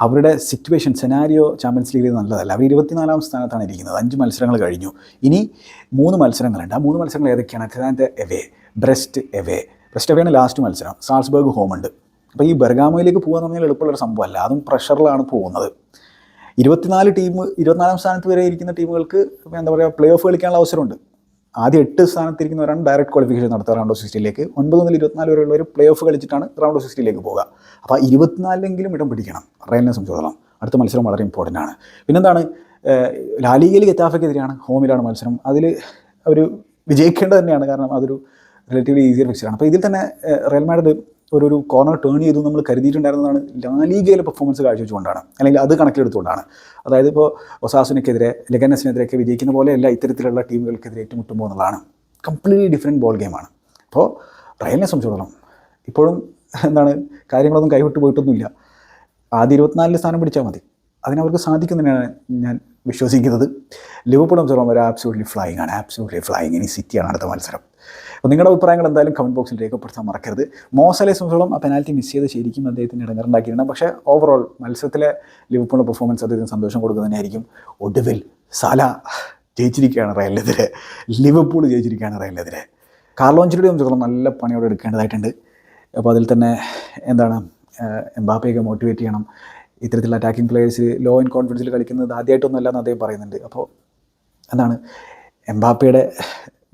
അവരുടെ സിറ്റുവേഷൻ സെനാരിയോ ചാമ്പ്യൻസ് ലീഗിൽ നല്ലതല്ല. അവർ ഇരുപത്തിനാലാം സ്ഥാനത്താണ് ഇരിക്കുന്നത്. അഞ്ച് മത്സരങ്ങൾ കഴിഞ്ഞു. ഇനി മൂന്ന് മത്സരങ്ങളുണ്ട്. ആ മൂന്ന് മത്സരങ്ങൾ ഏതൊക്കെയാണ്? Atalanta away Brest away. Brest എവേയാണ് last മത്സരം. സാൾസ്ബർഗ് ഹോം ഉണ്ട്. അപ്പോൾ ഈ ബെർഗാമോയിലേക്ക് എന്ന് പറഞ്ഞാൽ എളുപ്പമുള്ളൊരു സംഭവമല്ല. അതും പ്രഷറിലാണ് പോകുന്നത്. ഇരുപത്തിനാല് ടീം ഇരുപത്തിനാലാം സ്ഥാനത്ത് വരെ ഇരിക്കുന്ന ടീമുകൾക്ക് എന്താ പറയുക പ്ലേ ഓഫ് കളിക്കാനുള്ള അവസരമുണ്ട്. ആദ്യം എട്ട് സ്ഥാനത്തിരിക്കുന്നവരാണ് ഡയറക്റ്റ് ക്വാളിഫിക്കേഷൻ നടത്തുക റൗണ്ട് ഓഫ് സിക്സ്റ്റിയിലേക്ക് ഒൻപത് മുതൽ ഇരുപത്തിനാല് വരെയുള്ളവർ പ്ലേ ഓഫ് കളിച്ചിട്ടാണ് റൗണ്ട് ഓഫ് സിക്സ്റ്റിയിലേക്ക് പോകുക അപ്പോൾ ഇരുപത്തിനാലിലെങ്കിലും ഇടം പിടിക്കണം. റയലിനെ സംബന്ധിച്ചിടത്തോളം. അടുത്ത മത്സരം വളരെ ഇമ്പോർട്ടന്റ് ആണ്. പിന്നെന്താണ്? ലാലിഗയിൽ ഗത്താഫയ്ക്കെതിരെയാണ് ഹോമിലാണ് മത്സരം. അതിൽ അവർ വിജയിക്കേണ്ടത് തന്നെയാണ്. കാരണം അതൊരു റിലേറ്റീവ്ലി ഈസിയർ ഫിക്സറാണ് അപ്പോൾ ഇതിൽ തന്നെ റയൽ മാഡ്രിഡ് ഒരു ഒരു കോർണർ ടേൺ ചെയ്തു നമ്മൾ കരുതിയിട്ടുണ്ടായിരുന്നതാണ് ലാലീഗയിലെ പെർഫോമൻസ് കാഴ്ചവെച്ചുകൊണ്ടാണ്. അല്ലെങ്കിൽ അത് കണക്കിലെടുത്തുകൊണ്ടാണ്. അതായത് ഇപ്പോൾ ഒസാസുനക്കെതിരെ ലെഗനസിനെതിരെയൊക്കെ വിജയിക്കുന്ന പോലെയല്ല ഇത്തരത്തിലുള്ള ടീമുകൾക്കെതിരെ ഏറ്റുമുട്ടുമ്പോൾ എന്നുള്ളതാണ്. കംപ്ലീറ്റ്ലി ഡിഫറെന്റ് ബോൾ ഗെയിമാണ് അപ്പോൾ റയലിനെ സംബന്ധിച്ചിടത്തോളം ഇപ്പോഴും എന്താണ് കാര്യങ്ങളൊന്നും കൈവിട്ട് പോയിട്ടൊന്നുമില്ല. ആദ്യ ഇരുപത്തിനാലിൽ സ്ഥാനം പിടിച്ചാൽ മതി. അതിനവർക്ക് സാധിക്കുന്നതിനാണ് ഞാൻ വിശ്വസിക്കുന്നത്. ലിവർപൂൾ ചെറുപ്പം ഒരു ആബ്സോട്ട്ലി ഫ്ലൈങ് ആണ്. ആബ്സോട്ട്ലി ഫ്ലൈങ് ഇനി സിറ്റിയാണ് അടുത്ത മത്സരം. അപ്പോൾ നിങ്ങളുടെ അഭിപ്രായങ്ങൾ എന്തായാലും കമന്റ് ബോക്സിൽ രേഖപ്പെടുത്താൻ മറക്കരുത്. മോസലെ സംബന്ധിച്ചോളം ആ പെനാൽറ്റി മിസ് ചെയ്ത് ശരിക്കും അദ്ദേഹത്തിന് ഇടങ്ങറുണ്ടാക്കിയിരുന്നു പക്ഷേ ഓവറോൾ മത്സരത്തിലെ ലിവർപൂളിന്റെ പെർഫോമൻസ് അദ്ദേഹത്തിന് സന്തോഷം കൊടുക്കുന്നതന്നെയായിരിക്കും ഒടുവിൽ സാല ജയിച്ചിരിക്കുകയാണ് റയലിനെതിരെ. ലിവർപൂൾ ജയിച്ചിരിക്കുകയാണ് റയലിനെതിരെ. കാർലോഞ്ചിയുടെ സംബന്ധിച്ചോളം നല്ല പണിയോടെ എടുക്കേണ്ടതായിട്ടുണ്ട്. അപ്പോൾ അതിൽ തന്നെ എന്താണ് എംബാപ്പയൊക്കെ മോട്ടിവേറ്റ് ചെയ്യണം. ഇത്തരത്തിലുള്ള അറ്റാക്കിംഗ് പ്ലേയേഴ്സ് ലോ ഇൻ കോൺഫിഡൻസിൽ കളിക്കുന്നത് ആദ്യമായിട്ടൊന്നും അല്ല എന്ന് അദ്ദേഹം പറയുന്നുണ്ട്. അപ്പോൾ എന്താണ് എംബാപ്പയുടെ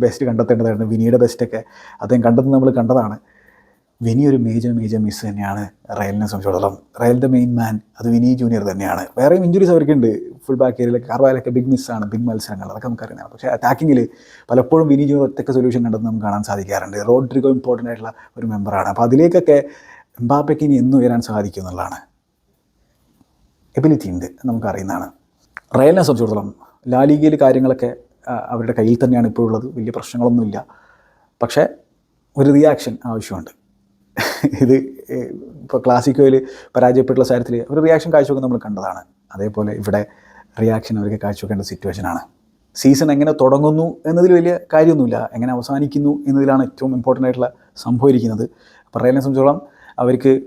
ബെസ്റ്റ് കണ്ടെത്തേണ്ടതായിരുന്നു. വിനിയുടെ ബെസ്റ്റൊക്കെ അദ്ദേഹം കണ്ടെന്ന് നമ്മൾ കണ്ടതാണ്. വിനി ഒരു മേജർ മേജർ മിസ് തന്നെയാണ് റയലിനെ സംബന്ധിച്ചിടത്തോളം. റയലിന്റെ മെയിൻ മാൻ അത് വിനി ജൂനിയർ തന്നെയാണ്. വേറെയും ഇഞ്ചുറീസ് അവർക്കുണ്ട്. ഫുൾ ബാക്ക് ഏരിയയിലൊക്കെ കാർവാലൊക്കെ ബിഗ് മിസ്സാണ് ബിഗ് മത്സരങ്ങൾ അതൊക്കെ നമുക്കറിയാം. പക്ഷേ അറ്റാക്കിങ്ങിൽ പലപ്പോഴും വിനി ജൂനിയർ ഒറ്റയ്ക്ക് സൊല്യൂഷൻ കണ്ടെന്ന് നമുക്ക് കാണാൻ സാധിക്കാറുണ്ട്. റോഡ്രിഗോ ഇമ്പോർട്ടന്റ് ആയിട്ടുള്ള ഒരു മെമ്പറാണ് അപ്പോൾ അതിലേക്കൊക്കെ എംബാപ്പയ്ക്ക് ഇനി എന്ന് ഉയരാൻ സാധിക്കും എന്നുള്ളതാണ്. എബിലിറ്റി ഉണ്ട് നമുക്കറിയുന്നതാണ് റയലിനെ സംബന്ധിച്ചിടത്തോളം ലാലിഗയിൽ കാര്യങ്ങളൊക്കെ അവരുടെ കയ്യിൽ തന്നെയാണ് ഇപ്പോഴുള്ളത്. വലിയ പ്രശ്നങ്ങളൊന്നുമില്ല. പക്ഷേ ഒരു റിയാക്ഷൻ ആവശ്യമുണ്ട്. ഇത് ഇപ്പോൾ ക്ലാസിക്കോയിൽ പരാജയപ്പെട്ടുള്ള സാരത്തിൽ ഒരു റിയാക്ഷൻ കാഴ്ചവെക്കാൻ നമ്മൾ കണ്ടതാണ്. അതേപോലെ ഇവിടെ റിയാക്ഷൻ അവർക്ക് കാഴ്ചവെക്കേണ്ട സിറ്റുവേഷനാണ് സീസൺ എങ്ങനെ തുടങ്ങുന്നു എന്നതിൽ വലിയ കാര്യമൊന്നുമില്ല. എങ്ങനെ അവസാനിക്കുന്നു എന്നതിലാണ് ഏറ്റവും ഇമ്പോർട്ടന്റ് ആയിട്ടുള്ള സംഭവം ഇരിക്കുന്നത്. അപ്പോൾ റയലിനെ സംബന്ധിച്ചോളം അവർക്ക്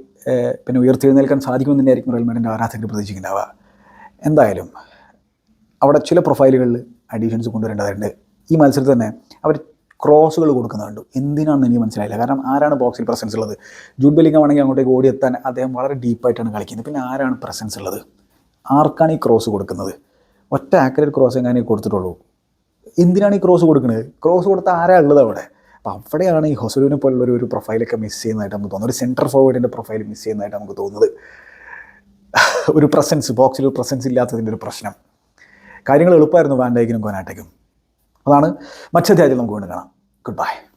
പിന്നെ ഉയർത്തെഴുന്നേൽക്കാൻ സാധിക്കുമെന്ന് തന്നെയായിരിക്കും റയൽ മാഡിന്റെ ആരാധകർ പ്രതീക്ഷിക്കുന്നുണ്ടാവുക. എന്തായാലും അവിടെ ചില പ്രൊഫൈലുകളിൽ അഡീഷൻസ് കൊണ്ടുവരേണ്ടതുണ്ട്. ഈ മത്സരത്തിൽ തന്നെ അവർ ക്രോസുകൾ കൊടുക്കുന്നുണ്ട്. എന്തിനാണെന്ന് എനിക്ക് മനസ്സിലായില്ല. കാരണം ആരാണ് ബോക്സിൽ പ്രസൻസ് ഉള്ളത്? ജൂഡ് ബെല്ലിംഗം ആണെങ്കിൽ അങ്ങോട്ടേക്ക് ഓടിയെത്താൻ അദ്ദേഹം വളരെ ഡീപ്പായിട്ടാണ് കളിക്കുന്നത്. പിന്നെ ആരാണ് പ്രസൻസ് ഉള്ളത്? ആർക്കാണ് ഈ ക്രോസ് കൊടുക്കുന്നത്? ഒറ്റ ആക്യുറേറ്റ് ക്രോസ് എങ്ങനെ കൊടുത്തിട്ടുള്ളൂ. എന്തിനാണ് ഈ ക്രോസ് കൊടുക്കുന്നത്? ക്രോസ് കൊടുത്ത ആരാ ഉള്ളത് അവിടെ? അപ്പോൾ അവിടെയാണ് ഈ ഹൊസലുവിനെ പോലുള്ള ഒരു- പ്രൊഫൈലൊക്കെ മിസ് ചെയ്യുന്നതായിട്ട് നമുക്ക് തോന്നുന്നത്. ഒരു സെന്റർ ഫോർവേഡിന്റെ പ്രൊഫൈൽ മിസ് ചെയ്യുന്നതായിട്ട് നമുക്ക് തോന്നുന്നത്. ഒരു പ്രസൻസ് ബോക്സിൽ ഒരു പ്രസൻസ് ഇല്ലാത്തതിന്റെ ഒരു പ്രശ്നം. കാര്യങ്ങൾ എളുപ്പമായിരുന്നു വാൻഡൈക്കിനും കോനാട്ടയ്ക്കും അതാണ് മറ്റധ്യായത്തിൽ നമുക്ക് വീണ്ടും കാണാം. Good bye